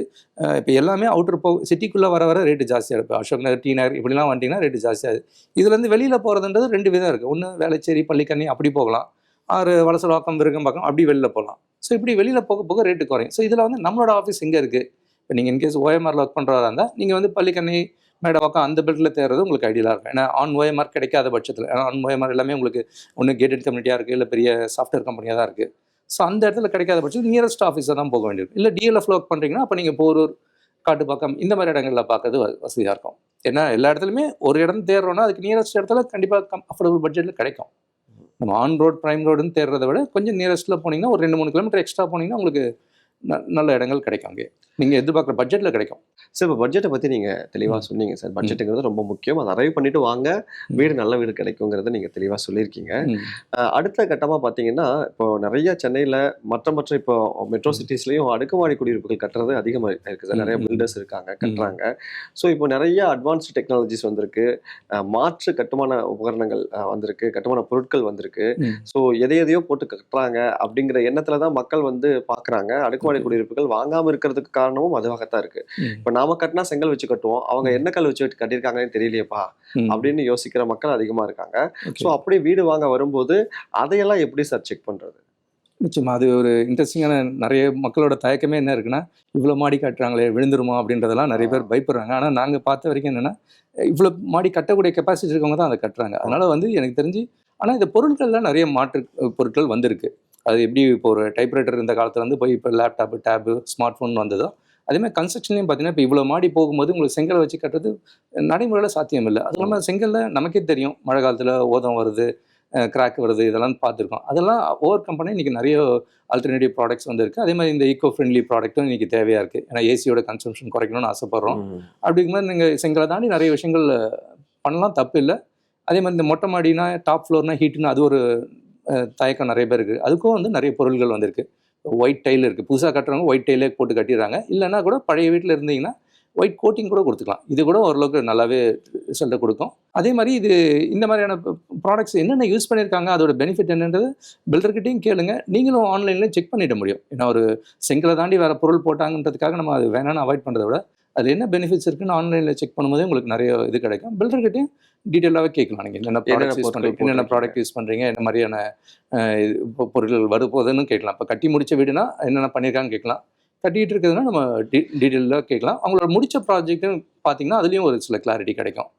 இப்போ எல்லாமே அவுட்டர் போ சிட்டிக்குள்ளே வர வர ரேட்டு ஜாஸ்தியாக இருக்கும் அசோக் நகர் டி நகர் இப்படிலாம் வந்துட்டிங்கன்னா ரேட்டு ஜாஸ்தியாகுது இதுலேருந்து வெளியில் போகிறதுன்றது ரெண்டு விதம் இருக்குது ஒன்று வேளச்சேரி பள்ளிக்கண்ணி அப்படி போகலாம். ஆறு வலசலவாக்கம் விருகம்பாக்கம் அப்படி வெளியில் போகலாம். ஸோ இப்படி வெளியில் போக போக ரேட்டு குறையும். ஸோ இதில் வந்து நம்மளோட ஆஃபீஸ் எங்கே இருக்குது இப்போ நீங்கள் இன்கேஸ் ஓஎம்ஆரில் ஒர்க் பண்ணுறதா இருந்தால் நீங்கள் வந்து பள்ளிக்கண்ணி மேடவாக்கம் அந்த பெல்ட்டில் தேடுறது உங்களுக்கு ஐடியலாக இருக்கும். ஏன்னா ஆன் ஓஎம்ஆர் கிடைக்காத பட்சத்தில் ஏன்னா ஆன் ஓஎம்ஆர் எல்லாமே உங்களுக்கு ஒன்று கேட்டட் கம்யூனிட்டியாக இருக்குது இல்லை பெரிய சாஃப்ட்வேர் கம்பெனியாக தான் இருக்குது ஸோ அந்த இடத்துல கிடைக்காத பட்சத்தில் நியரஸ்ட் ஆஃபீஸாக தான் போக வேண்டியிருக்கும் இல்லை டிஎல்எஃப் ஒர்க் பண்ணுறீங்கன்னா அப்போ நீங்கள் போரூர் காட்டுப்பாக்கம் இந்த மாதிரி இடங்களில் பார்க்கறது வசதியாக இருக்கும். ஏன்னா எல்லா இடத்துலையுமே ஒரு இடம் தேடுறோன்னா அதுக்கு நியரஸ்ட் இடத்துல கண்டிப்பாக கம் அஃபோர்டபுள் பட்ஜெட்டில் கிடைக்கும். நம்ம ஆன் ரோட் ப்ரைம் ரோடுன்னு தேடுறத விட கொஞ்சம் நியரஸ்ட்டில் போனீங்கன்னா ஒரு ரெண்டு மூணு கிலோமீட்டர் எக்ஸ்ட்ரா போனீங்கன்னா உங்களுக்கு ந- நல்ல இடங்கள் கிடைக்கும் அங்கே. நீங்கள் எதிர்பார்க்குற பட்ஜெட்டில் கிடைக்கும். சார் இப்போ பட்ஜெட்டை பத்தி நீங்க தெளிவா சொன்னீங்க சார். பட்ஜெட்டுங்கிறது ரொம்ப முக்கியம். அதை அரைவ் பண்ணிட்டு வாங்க. வீடு நல்ல வீடு கிடைக்குங்கிறத நீங்க தெளிவா சொல்லியிருக்கீங்க. அடுத்த கட்டமா பாத்தீங்கன்னா இப்போ நிறைய சென்னையில மற்ற மற்ற இப்போ மெட்ரோ சிட்டிஸ்லயும் அடுக்குமாடி குடியிருப்புகள் கட்டுறது அதிகமா இருக்கு சார் நிறைய. பில்டர்ஸ் இருக்காங்க கட்டுறாங்க. ஸோ இப்போ நிறைய அட்வான்ஸ்டு டெக்னாலஜிஸ் வந்திருக்கு. மாற்று கட்டுமான உபகரணங்கள் வந்திருக்கு. கட்டுமான பொருட்கள் வந்திருக்கு. ஸோ எதை எதையோ போட்டு கட்டுறாங்க அப்படிங்கிற எண்ணத்துல தான் மக்கள் வந்து பாக்குறாங்க. அடுக்குமாடி. குடியிருப்புகள் வாங்காம இருக்கிறதுக்கு காரணமும் அதுவாகத்தான் இருக்கு. இப்போ நாம கட்டினா செங்கல் வச்சு கட்டுவோம். அவங்க என்ன கல் வச்சு கட்டியிருக்காங்கன்னு தெரியலையேப்பா. அப்படின்னு யோசிக்கிற மக்கள் அதிகமா இருக்காங்க. ஸோ அப்படி வீடு வாங்க வரும்போது அதையெல்லாம் எப்படி சார் செக் பண்றது? நிச்சயமா அது ஒரு இன்ட்ரெஸ்டிங்கான நிறைய மக்களோட தயக்கமே என்ன இருக்குன்னா இவ்வளோ மாடி கட்டுறாங்களே விழுந்துருமா அப்படின்றதெல்லாம் நிறைய பேர் பயப்படுறாங்க. ஆனால் நாங்கள் பார்த்த வரைக்கும் என்னென்னா இவ்வளோ மாடி கட்டக்கூடிய கெப்பாசிட்டி இருக்கவங்க தான் அதை கட்டுறாங்க. அதனால வந்து எனக்கு தெரிஞ்சு ஆனால் இந்த பொருட்கள்லாம் நிறைய மாற்று பொருட்கள் வந்திருக்கு. அது எப்படி இப்போ ஒரு டைப்ரைட்டர் இந்த காலத்துல வந்து போய் இப்போ லேப்டாப்பு டேபு ஸ்மார்ட் ஃபோன் வந்ததோ அதே மாதிரி கன்ஸ்ட்ரக்ஷன்லையும் பார்த்தீங்கன்னா இப்போ இவ்வளோ மாடி போகும்போது உங்களுக்கு செங்கலை வச்சு கட்டுறது நடைமுறையில் சாத்தியம் இல்லை. அது இல்லாமல் செங்கல்ல நமக்கே தெரியும் மழை காலத்தில் ஓதம் வருது கிராக் வருது இதெல்லாம் பார்த்துருக்கோம். அதெல்லாம் ஓவர் கம்பெனி இன்றைக்கி நிறைய ஆல்டர்னேட்டிவ் ப்ராடக்ட்ஸ் வந்திருக்கு. அதே மாதிரி இந்த ஈகோ ஃப்ரெண்ட்லி ப்ராடக்ட்டும் இன்றைக்கி தேவையாக இருக்குது ஏன்னா ஏசியோட கன்சம்ஷன் குறைக்கணும்னு ஆசைப்பட்றோம். அப்படிங்கும்போது நீங்கள் செங்கலை தாண்டி நிறைய விஷயங்கள் பண்ணலாம். தப்பு இல்லை. அதே மாதிரி இந்த மொட்டை மாடினா டாப் ஃப்ளோர்னா ஹீட்னு அது ஒரு தயக்கம் நிறைய பேர் இருக்குது அதுக்கும் வந்து நிறைய பொருள்கள் வந்திருக்கு. ஒயிட் டைல் இருக்குது புதுசாக கட்டுறவங்க ஒயிட் டைலே போட்டு கட்டிடுறாங்க. இல்லைன்னா கூட பழைய வீட்டில் இருந்தீங்கன்னா ஒயிட் கோட்டிங் கூட கொடுத்துக்கலாம். இது கூட ஓரளவுக்கு நல்லாவே ரிசல்ட்டை கொடுக்கும். அதே மாதிரி இது இந்த மாதிரியான ப்ராடக்ட்ஸ் என்னென்ன யூஸ் பண்ணியிருக்காங்க? அதோட பெனிஃபிட் என்னன்றது பில்டர்கிட்டையும் கேளுங்க. நீங்களும் ஆன்லைனில் செக் பண்ணிட முடியும். ஏன்னா ஒரு செங்கலை தாண்டி வேறு பொருள் போட்டாங்கன்றதுக்காக நம்ம அது வேணாம்னு அவாய்ட் பண்ணுறத விட அது என்ன பெனிஃபிட்ஸ் இருக்குன்னு ஆன்லைனில் செக் பண்ணும்போது உங்களுக்கு நிறைய இது கிடைக்கும். பில்டர்கிட்டையும் டீட்டெயிலாகவே கேட்கலாம். நீங்கள் என்னென்ன ப்ராடக்ட்ஸ் யூஸ் பண்ணுறீங்க என்னென்ன? ப்ராடக்ட் யூஸ் பண்ணுறீங்க என்ன மாதிரியான பொருட்கள் வரப்போகுதுன்னு கேட்கலாம். இப்போ கட்டி முடிச்ச வீடுனா என்னென்ன பண்ணியிருக்காங்கன்னு கேட்கலாம். கட்டிட்டு இருக்குதுன்னா நம்ம டீ டீட்டெயிலாக கேட்கலாம். அவங்களோட முடிச்ச ப்ராஜெக்ட்னு பார்த்தீங்கன்னா அதுலேயும் ஒரு சில கிளாரிட்டி கிடைக்கும்.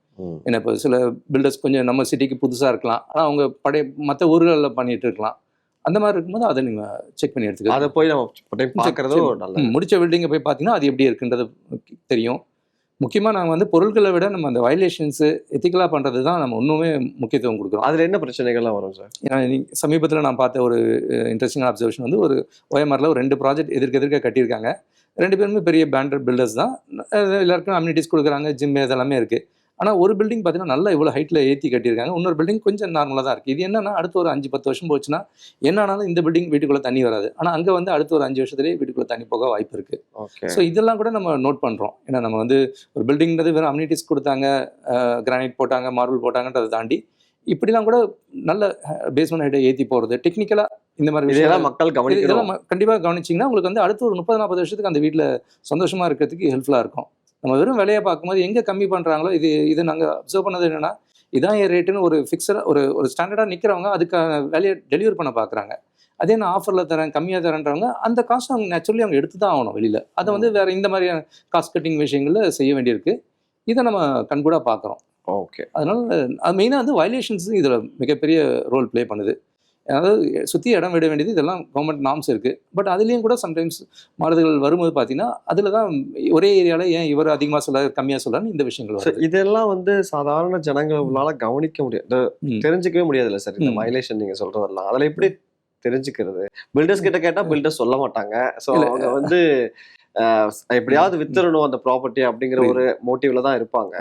ஏன்னா இப்போ சில பில்டர்ஸ் கொஞ்சம் நம்ம சிட்டிக்கு புதுசாக இருக்கலாம். ஆனால் அவங்க பழைய மற்ற ஊர்களில் பண்ணிட்டு இருக்கலாம். அந்த மாதிரி இருக்கும்போது அதை நீங்கள் செக் பண்ணி எடுத்துக்கலாம் அதை போய் நம்ம ம், முடிச்ச பில்டிங்கை போய் பார்த்தீங்கன்னா அது எப்படி இருக்குன்றது தெரியும். முக்கியமாக நாங்கள் வந்து பொருட்களை விட நம்ம அந்த வயலேஷன்ஸு எத்திக்கலாக பண்ணுறது தான் நம்ம இன்னுமே முக்கியத்துவம் கொடுக்குறோம். அதுல என்ன பிரச்சனைகள்லாம் வரும் சார் ஏன்னா சமீபத்தில் நான் பார்த்த ஒரு இன்ட்ரெஸ்டிங் அப்சர்வேஷன் வந்து ஒரு OMR-ல ஒரு ரெண்டு ப்ராஜெக்ட் எதிர்க்க எதிர்க்க கட்டியிருக்காங்க. ரெண்டு பேருமே பெரிய பேண்டர் பில்டர்ஸ் தான். எல்லாருக்கும் அம்யூனிட்டிஸ் கொடுக்குறாங்க. ஜிம் இதெல்லாமே இருக்குது ஆனால் ஒரு பில்டிங் பார்த்தீங்கன்னா நல்லா இவ்வளோ ஹைட்டில் ஏற்றி கட்டியிருக்காங்க. இன்னொரு பில்டிங் கொஞ்சம் நார்மலாக தான் இருக்குது இது என்னன்னா அடுத்து ஒரு அஞ்சு பத்து வருஷம் போச்சுன்னா என்ன ஆனாலும் இந்த பில்டிங் வீட்டுக்குள்ளே தண்ணி வராது. ஆனால் அங்கே வந்து அடுத்த ஒரு அஞ்சு வருஷத்துலேயே வீட்டுக்குள்ளே தண்ணி போக வாய்ப்பு இருக்குது ஓகே ஸோ இதெல்லாம் கூட நம்ம நோட் பண்ணுறோம் ஏன்னா நம்ம வந்து ஒரு பில்டிங்கிறது வெறும் அம்யூனிட்டிஸ் கொடுத்தாங்க கிரானைட் போட்டாங்க மார்பிள் போட்டாங்கன்றதை தாண்டி இப்படிலாம் கூட நல்ல பேஸ்மெண்ட் ஹைட்டை ஏற்றி போகிறது டெக்னிக்கலாக இந்த மாதிரி விஷயம் மக்கள் இது- கவனிக்கணும். இதெல்லாம் ம- கண்டிப்பா கவனிச்சிங்கன்னா உங்களுக்கு வந்து அடுத்த ஒரு முப்பது நாற்பது வருஷத்துக்கு அந்த வீட்டில் சந்தோஷமா இருக்கிறதுக்கு ஹெல்ப்ஃபுல்லாக இருக்கும். நம்ம வெறும் விலையை பார்க்கும்போது எங்கே கம்மி பண்ணுறாங்களோ இது இது நாங்கள் அப்சர்வ் பண்ணது என்னன்னா இதான் என் ரேட்டுன்னு ஒரு ஃபிக்ஸடாக ஒரு ஒரு ஸ்டாண்டர்டாக நிற்கிறவங்க அதுக்கான வேலையை டெலிவர் பண்ண பார்க்குறாங்க. அதே நான் ஆஃபரில் தரேன் கம்மியாக தரேன்றவங்க அந்த காசு அவங்க நேச்சுரலி அவங்க எடுத்து தான் ஆகணும் வெளியில். அதை வந்து வேற இந்த மாதிரியான காஸ்ட் கட்டிங் விஷயங்களில் செய்ய வேண்டியிருக்கு. இதை நம்ம கண்கூடாக பார்க்குறோம். ஓகே அதனால அது மெயினாக வந்து வயலேஷன்ஸ் இதில் மிகப்பெரிய ரோல் ப்ளே பண்ணுது. அதாவது சுற்றி இடம் விட வேண்டியது இதெல்லாம் கவர்மெண்ட் நார்ம்ஸ் இருக்குது பட் அதுலேயும் கூட சம்டைம்ஸ் மாறுதல்கள் வரும்போது பார்த்தீங்கன்னா அதில் தான் ஒரே ஏரியாவில் ஏன் இவர் அதிகமாக சொல்ல கம்மியாக சொல்லலாம்னு இந்த விஷயங்கள் வருது. இதெல்லாம் வந்து சாதாரண ஜனங்களால கவனிக்க முடியாது. தெரிஞ்சுக்கவே முடியாதுல்ல சார் இந்த. வயலேஷன் நீங்க சொல்றதெல்லாம். அதுல எப்படி தெரிஞ்சுக்கிறது? பில்டர்ஸ் கிட்ட கேட்டா பில்டர்ஸ் சொல்ல மாட்டாங்க. இல்ல. அவங்க வந்து எப்படியாவது வித்துறணும் அந்த ப்ராப்பர்ட்டி அப்படிங்கிற ஒரு மோட்டிவ்ல தான் இருப்பாங்க.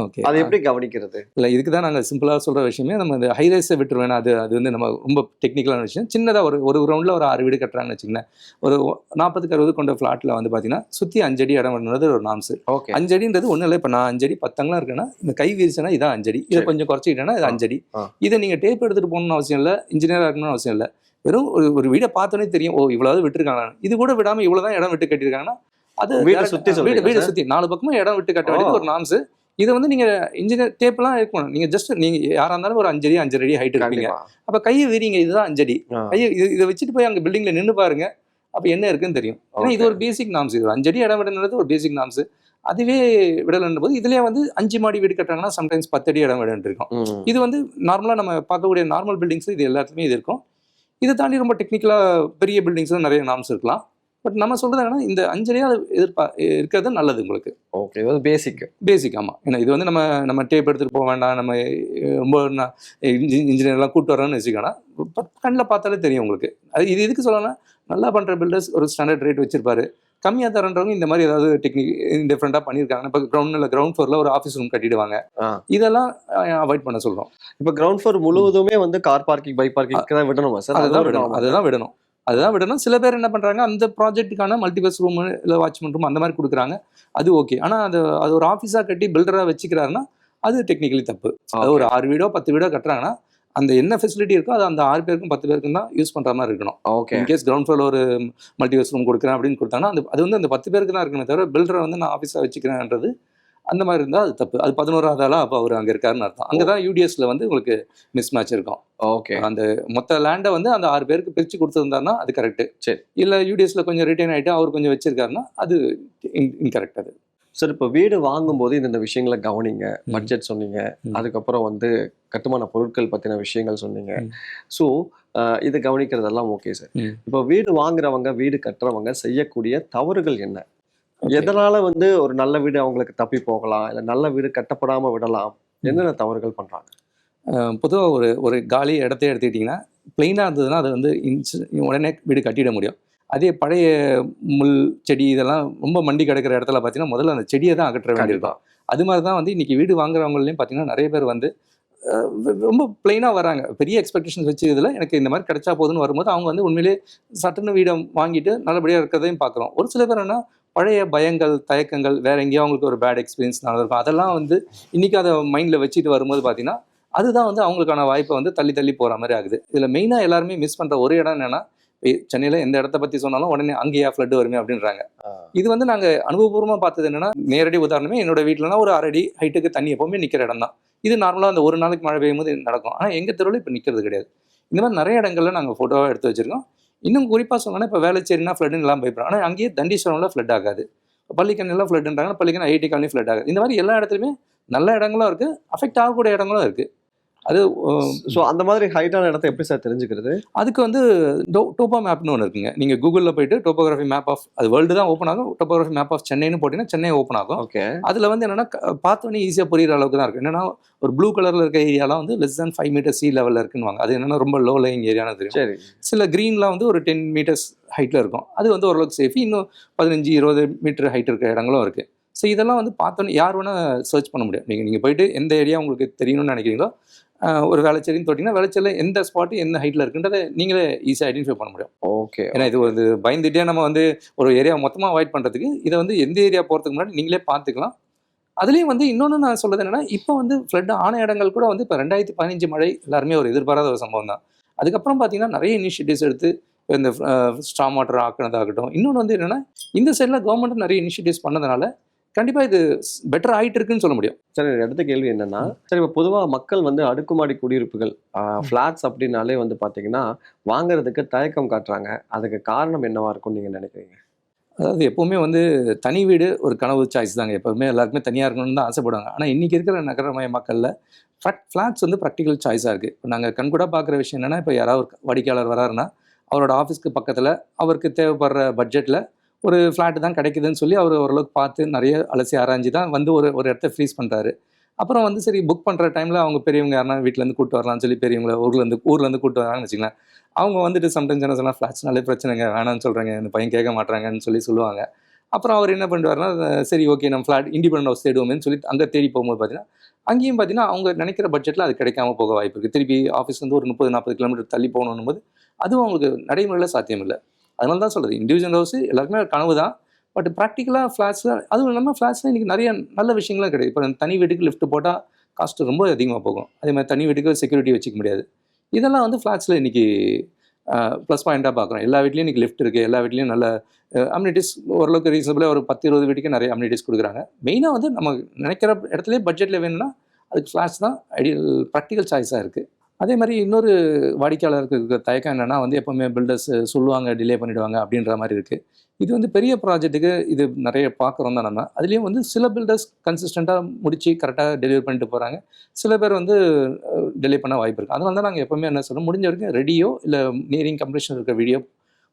ஓகே அதை எப்படி கவனிக்கிறது? இல்லை இதுக்கு தான் நாங்கள் சிம்பிளாக சொல்கிற விஷயமே நம்ம இந்த ஹைரைஸை விட்டுருவேன் அது அது வந்து நம்ம ரொம்ப டெக்னிக்கலான விஷயம். சின்னதாக ஒரு ஒரு ரவுண்டில் ஒரு ஆறு வீடு கட்டுறாங்கன்னு வச்சுங்களேன் ஒரு நாற்பதுக்கு அறுபது கொண்ட ஃப்ளாட்டில் வந்து பார்த்தீங்கன்னா சுற்றி அஞ்சடி இடம் வேணுன்றது ஒரு நாம்ஸ் ஓகே அஞ்சடின்றது ஒன்றும் இல்லை. இப்போ நான் அஞ்சடி பத்தங்களாம் இருக்கேன்னா இந்த கை வீரிச்சுன்னா இதான் அஞ்சடி இதை. கொஞ்சம் குறைச்சிக்கிட்டேன்னா இது. அஞ்சடி. இதை நீங்கள் டேப் எடுத்துகிட்டு போகணும்னு அவசியம் இல்லை. இன்ஜினியராக இருக்கணும்னு அவசியம் இல்லை. வெறும் ஒரு ஒரு வீடை பார்த்தோன்னே தெரியும் ஓ இவ்வளவு விட்டுருக்காங்க. இது கூட விடாமல் இவ்வளோ தான் இடம் விட்டு கட்டியிருக்காங்கன்னா அது direct- சுத்தி வீடு வீடை? சுற்றி நாலு பக்கமும் இடம் விட்டு கட்ட வேண்டியது. ஒரு நாம்ஸ் இதை வந்து நீங்கள் இன்ஜினியர் டேப்லாம் இருக்கணும் நீங்கள் ஜஸ்ட் நீங்கள் யாராக இருந்தாலும் ஒரு அஞ்சடி அஞ்சரை அடி ஹைட் கண்டிப்பா. அப்போ கையை வீரிங்க இதுதான் அஞ்சடி. கையை இது இதை வச்சுட்டு போய் அங்கே பில்டிங்கில் நின்று பாருங்க. அப்போ என்ன இருக்குன்னு தெரியும். ஏன்னா இது. ஒரு பேசிக் நாம்ஸ் இது. அஞ்சடி இடம் விடணுன்றது ஒரு பேசிக் நாம்ஸ் அதுவே விடலன்ற போது இதுலயே வந்து அஞ்சு மாடி வீடு கட்டுறாங்கன்னா சம்டைம்ஸ் பத்தடி இடம் விடன்னு இருக்கும். இது வந்து நார்மலாக நம்ம பார்க்கக்கூடிய நார்மல் பில்டிங்ஸ் இது எல்லாத்துலேயுமே இது இருக்கும். இதை தாண்டி ரொம்ப டெக்னிக்கலாக பெரிய பில்டிங்ஸில் நிறைய நாம்ஸ் இருக்கலாம். பட் நம்ம சொல்றது என்னன்னா இந்த அஞ்சலியாக எதிர்பா இருக்கிறது நல்லது உங்களுக்கு. ஓகே இது பேசிக் பேசிக் ஆமாம் ஏன்னா இது வந்து நம்ம நம்ம டேப் எடுத்துகிட்டு போக வேண்டாம் நம்ம ரொம்ப இன்ஜினியர்லாம் கூட்டு வரோம்னு வச்சுக்கோன்னா கண்ணில் பார்த்தாலே தெரியும் உங்களுக்கு. அது இது எதுக்கு சொல்லலாம் நல்லா பண்ணுற பில்டர்ஸ் ஒரு ஸ்டாண்டர்ட் ரேட் வச்சிருப்பாரு. கம்மியாக தரன்றவங்க இந்த மாதிரி ஏதாவது டெக்னிக் டிஃப்ரெண்ட்டாக பண்ணியிருக்காங்க இப்போ கிரவுண்டில் கிரவுண்ட் ஃப்ளோரில் ஒரு ஆஃபீஸ் ரூம் கட்டிடுவாங்க. இதெல்லாம் அவாய்ட் பண்ண சொல்கிறோம் இப்ப கிரவுண்ட் ஃப்ளோர் முழுவதுமே வந்து கார் பார்க்கிங் பைக் பார்க்கிங் தான் விடணுமா சார்? அதுதான் விடணும் அதுதான் விடணும். அதுதான் விடணும். சில பேர் என்ன பண்ணுறாங்க அந்த ப்ராஜெக்ட்டுக்கான மல்டிபஸ் ரூம் இல்லை வாட்ச்மேன் ரூம் அந்த மாதிரி கொடுக்குறாங்க. அது ஓகே ஆனால் அது அது ஒரு ஆஃபீஸாக கட்டி பில்டராக வச்சுக்கிறாருன்னா அது டெக்னிக்கலி தப்பு. அது ஒரு ஆறு வீடோ பத்து வீடோ கட்டுறாங்கன்னா அந்த என்ன ஃபெசிலிட்டி இருக்கோ அது அந்த ஆறு பேருக்கும் பத்து பேருக்கும் தான் யூஸ் பண்ணுற மாதிரி இருக்கணும். Okay in case ground floor ஒரு மல்டிவர்ஸ் ரூம் கொடுக்குறேன் அப்படின்னு கொடுத்தாங்கன்னா அந்த அது வந்து அந்த பத்து பேருக்கு தான் இருக்கணுமே தவிர பில்டரை வந்து நான் ஆஃபீஸாக வச்சுக்கிறேன்றது அந்த மாதிரி இருந்தால் அது தப்பு. அது பதினோராவது ஆளா அப்போ அவர் அங்கே இருக்காருன்னு அர்த்தம். அங்கே தான் யூடிஎஸ்ல வந்து உங்களுக்கு மிஸ் மேட்ச் இருக்கும். ஓகே அந்த மொத்த லேண்டை வந்து அந்த ஆறு பேருக்கு பிரித்து கொடுத்துருந்தாருன்னா அது கரெக்ட் சரி. இல்லை யூடிஎஸ்ல கொஞ்சம் ரிட்டைன் ஆகிட்டு அவர் கொஞ்சம் வச்சிருக்காருன்னா அது இன்கரெக்ட் அது. சார் இப்போ வீடு வாங்கும்போது இந்தந்த விஷயங்களை கவனிங்க. பட்ஜெட் சொன்னீங்க. அதுக்கப்புறம் வந்து கட்டுமான பொருட்கள் பத்தின விஷயங்கள் சொன்னீங்க. ஸோ இது கவனிக்கிறதெல்லாம் ஓகே சார். இப்போ வீடு வாங்குறவங்க வீடு கட்டுறவங்க செய்யக்கூடிய தவறுகள் என்ன. எதனால வந்து ஒரு நல்ல வீடு அவங்களுக்கு தப்பி போகலாம் இல்ல நல்ல வீடு கட்டப்படாம விடலாம் என்னென்ன தவறுகள் பண்றாங்க பொதுவாக ஒரு ஒரு காலி இடத்த எடுத்துக்கிட்டிங்கன்னா பிளெயினாக இருந்ததுன்னா அது வந்து இன்ச் உடனே வீடு கட்டிட முடியும் அதே பழைய முள் செடி இதெல்லாம் ரொம்ப மண்டி கிடக்கிற இடத்துல பார்த்தீங்கன்னா முதல்ல அந்த செடியை தான் அகற்ற வேண்டியிருக்கும் அது மாதிரி தான் வந்து இன்னைக்கு வீடு வாங்குறவங்களையும் பார்த்தீங்கன்னா நிறைய பேர் வந்து ரொம்ப பிளெயினாக வராங்க. பெரிய எக்ஸ்பெக்டேஷன்ஸ் வச்சு இதில் எனக்கு இந்த மாதிரி கிடைச்சா போதுன்னு வரும்போது அவங்க வந்து உண்மையிலே சட்டுன்னு வீடை வாங்கிட்டு நல்லபடியாக இருக்கிறதையும் பார்க்குறோம் ஒரு சில பேர் என்ன பழைய பயங்கள் தயக்கங்கள் வேற எங்கேயோ அவங்களுக்கு ஒரு பேட் எக்ஸ்பீரியன்ஸ் நடந்திருக்கும். அதெல்லாம் வந்து இன்னைக்கு அதை மைண்டில் வச்சுட்டு வரும்போது பார்த்தீங்கன்னா அதுதான் வந்து அவங்களுக்கான வாய்ப்பை வந்து தள்ளி தள்ளி போகிற மாதிரி ஆகுது. இதில் மெயினாக எல்லாருமே மிஸ் பண்ணுற ஒரு இடம் என்னன்னா சென்னையில் எந்த இடத்த பற்றி சொன்னாலும் உடனே அங்கேயா ஃப்ளட் வருமே அப்படின்றாங்க. இது வந்து நாங்கள் அனுபவபூர்வமாக பார்த்தது என்னன்னா நேரடி உதாரணமே என்னோட வீட்டிலனா ஒரு அரடி ஹைட்டுக்கு தண்ணி எப்பவுமே நிற்கிற இடம் தான் இது நார்மலாக அந்த ஒரு நாளைக்கு மழை பெய்யும் போது நடக்கும். ஆனால் எங்கள் தெருவில் இப்போ நிற்கிறது கிடையாது. இந்த மாதிரி நிறைய இடங்கள்ல நாங்கள் ஃபோட்டோவாக எடுத்து வச்சிருக்கோம். இன்னும் குறிப்பாக சொல்லணும்னா இப்போ வேலைச்சேரினா ஃப்ளட்டுன்னு எல்லாம் பயப்படுறோம் ஆனால் அங்கேயே தண்டீஸ்வரம்ல ஃப்ளட் ஆகாது. பள்ளிக்கண்ணிலாம் ஃப்ளட்ன்றாங்க பள்ளிக்கண் ஐடி காலனி ஃப்ளட் ஆகாது. இந்த மாதிரி எல்லா இடத்துலையுமே நல்ல இடங்களும் இருக்குது அஃபெக்ட் ஆகக்கூடிய இடங்களும் இருக்குது அது ஸோ அந்த மாதிரி ஹைட்டான இடத்த எப்படி சார் தெரிஞ்சுக்கிறது? அதுக்கு வந்து டோ டோப்போ மேப்னு ஒன்று இருக்குங்க. நீங்கள் கூகுளில் போயிட்டு டோப்போகிராஃபி மேப் ஆஃப் அது வேர்ல்டு தான் ஓப்பன் ஆகும். டோப்போகிராஃபி மேப் ஆஃப் சென்னைன்னு போட்டிங்கன்னா சென்னை ஓப்பன் ஆகும். ஓகே. அதில் வந்து என்னென்னா பார்த்தோன்னே ஈஸியாக புரியுற அளவுக்கு தான் இருக்குது என்னன்னா ஒரு ப்ளூ கலரில் இருக்க ஏரியாலாம் வந்து less than five meter sea லெவலில் இருக்குன்னு அது என்னன்னா ரொம்ப லோ லைங் ஏரியானு தெரியும். சரி. சில க்ரீன்லாம் வந்து ஒரு டென் மீட்டர்ஸ் ஹைட்டில் இருக்கும். அது வந்து ஓரளவுக்கு சேஃபி இன்னும் பதினஞ்சு இருபது மீட்டர் ஹைட் இருக்கிற இடங்களும் இருக்குது ஸோ இதெல்லாம் வந்து பார்த்தோன்னே யார் வேணால் சர்ச் பண்ண முடியும். நீங்கள் நீங்கள் போயிட்டு எந்த ஏரியா உங்களுக்கு தெரியணும்னு நினைக்கிறீங்களோ ஒரு வேலைச்சேரின்னு தொட்டிங்கன்னா வேலைச்சேரியில் எந்த ஸ்பாட்டு எந்த ஹைட்டில் இருக்குன்றதை நீங்களே ஈஸியாக ஐடென்டிஃபை பண்ண முடியும். ஓகே ஏன்னா இது வந்து பயந்துட்டே நம்ம வந்து ஒரு ஏரியா மொத்தமாக அவாய்ட் பண்ணுறதுக்கு இதை வந்து எந்த ஏரியா போகிறதுக்கு முன்னாடி நீங்களே பார்த்துக்கலாம். அதுலேயும் வந்து இன்னொன்று நான் சொல்றது என்னன்னா இப்போ வந்து ஃப்ளட் ஆன இடங்கள் கூட வந்து இப்போ ரெண்டாயிரத்தி பதினஞ்சு மழை எல்லாருமே ஒரு எதிர்பாராத ஒரு சம்பவம் தான். அதுக்கப்புறம் பார்த்தீங்கன்னா நிறைய இனிஷியேட்டிவ்ஸ் எடுத்து இந்த ஸ்ட்ராங் வாட்டர் ஆக்குனதாகட்டும். இன்னொன்று வந்து என்னன்னா இந்த சைடில் கவர்மெண்ட் நிறைய இனிஷியேட்டிவ்ஸ் பண்ணதுனால கண்டிப்பாக இது பெட்டர் ஆயிட்டு இருக்குன்னு சொல்ல முடியும். சரி அடுத்த கேள்வி என்னன்னா சரி இப்போ பொதுவாக மக்கள் வந்து அடுக்குமாடி குடியிருப்புகள் ஃப்ளாட்ஸ் அப்படின்னாலே வந்து பார்த்தீங்கன்னா வாங்குறதுக்கு தயக்கம் காட்டுறாங்க. அதுக்கு காரணம் என்னவா இருக்கும்னு நீங்க நினைக்கிறீங்க? அதாவது எப்போவுமே வந்து தனி வீடு ஒரு கனவு சாய்ஸ் தாங்க. எப்போவுமே எல்லாருக்குமே தனியாக இருக்கணும்னு தான் ஆசைப்படுவாங்க. ஆனால் இன்றைக்கி இருக்கிற நகரமய மக்களில் ஃப்ளாட் ஃப்ளாட்ஸ் வந்து ப்ராக்டிக்கல் சாய்ஸாக இருக்குது இப்போ நாங்கள் கண்கூடாக பார்க்குற விஷயம் என்னென்னா இப்போ யாராவது வாடிக்கையாளர் வராருன்னா அவரோட ஆஃபீஸ்க்கு பக்கத்தில் அவருக்கு தேவைப்படுற பட்ஜெட்டில் ஒரு ஃப்ளாட்டு தான் கிடைக்குதுன்னு சொல்லி அவர் ஓரளவுக்கு பார்த்து நிறைய அலசி ஆராய்ஞ்சு தான் வந்து ஒரு ஒரு இடத்த ஃப்ரீஸ் பண்ணுறாரு அப்புறம் வந்து சரி புக் பண்ணுற டைமில் அவங்க பெரியவங்க யாருன்னா வீட்டிலேருந்து கூட்டு வரலாம்னு சொல்லி பெரியவங்கள ஊர்லேருந்து ஊர்லேருந்து கூட்டு வராங்கன்னு வச்சுக்கலாம் அவங்க வந்துட்டு சம்டைம்ஸ் என்ன சொன்னால் ஃப்ளாட்ஸ்னாலே பிரச்சனைங்க வேணாம்னு சொல்கிறாங்க இந்த பையன் கேட்க மாட்டாங்கன்னு சொல்லி சொல்லுவாங்க. அப்புறம் அவர் என்ன பண்ணுவாருன்னா சரி ஓகே நம்ம ஃப்ளாட் இண்டிபெண்ட் ஹவுஸ் தேடுவோமேன்னு சொல்லி அங்கே தேடி போகும்போது பார்த்தீங்கன்னா அங்கேயும் பார்த்தீங்கன்னா அவங்க நினைக்கிற பட்ஜெட்டில் அது கிடைக்காம போக வாய்ப்பு இருக்குது திருப்பி ஆஃபீஸ் வந்து ஒரு முப்பது நாற்பது கிலோமீட்டர் தள்ளி போகணும் போது அதுவும் அவங்களுக்கு நடைமுறையில் சாத்தியம் இல்லை அதனால தான் சொல்கிறது இண்டிவிஜுவல் ஹவுஸ் எல்லாருக்குமே கனவு தான். பட் ப்ராக்டிக்கலாக ஃப்ளாட்ஸில் அதுவும் இல்லாமல் ஃப்ளாட்ஸில் இன்றைக்கி நிறைய நல்ல விஷயங்களும் கிடையாது. இப்போ தனி வீட்டுக்கு லிஃப்ட் போட்டால் காஸ்ட் ரொம்ப அதிகமாக போகும். அதே மாதிரி தனி வீட்டுக்கு செக்யூரிட்டி வச்சுக்க முடியாது. இதெல்லாம் வந்து ஃப்ளாட்ஸில் இன்றைக்கி ப்ளஸ் பாயிண்ட்டாக பார்க்குறோம். எல்லா வீட்லேயும் இன்றைக்கி லிஃப்ட் இருக்குது எல்லா வீட்லேயும் நல்ல அம்யூனிட்டிஸ் ஓரளவுக்கு ரீசனபிளாக ஒரு பத்து இருபது வீட்டுக்கு நிறைய அம்யூனிட்டிஸ் கொடுக்குறாங்க. மெயினாக வந்து நம்ம நினைக்கிற இடத்துலேயே பட்ஜெட்டில் வேணும்னா அதுக்கு ஃப்ளாட்ஸ் தான் ஐடியல் ப்ராக்டிக்கல் சாய்ஸாக இருக்குது அதே மாதிரி இன்னொரு வாடிக்கையாளருக்கு இருக்கிற தயக்கம் என்னென்னா வந்து எப்போவுமே பில்டர்ஸ் சொல்லுவாங்க டிலே பண்ணிவிடுவாங்க அப்படின்ற மாதிரி இருக்குது இது வந்து பெரிய ப்ராஜெக்ட்டுக்கு இது நிறைய பார்க்குறோம் தான் நம்ம. அதுலேயும் வந்து சில பில்டர்ஸ் கன்சிஸ்டண்ட்டாக முடித்து கரெக்டாக டெலிவரி பண்ணிட்டு போகிறாங்க சில பேர் வந்து டிலே பண்ண வாய்ப்பு இருக்குது அதனால தான் நாங்கள் எப்போவுமே என்ன சொல்கிறோம் முடிஞ்ச வரைக்கும் ரெடியோ இல்லை நியரிங் கம்ப்ளீஷன் இருக்கிற வீடியோ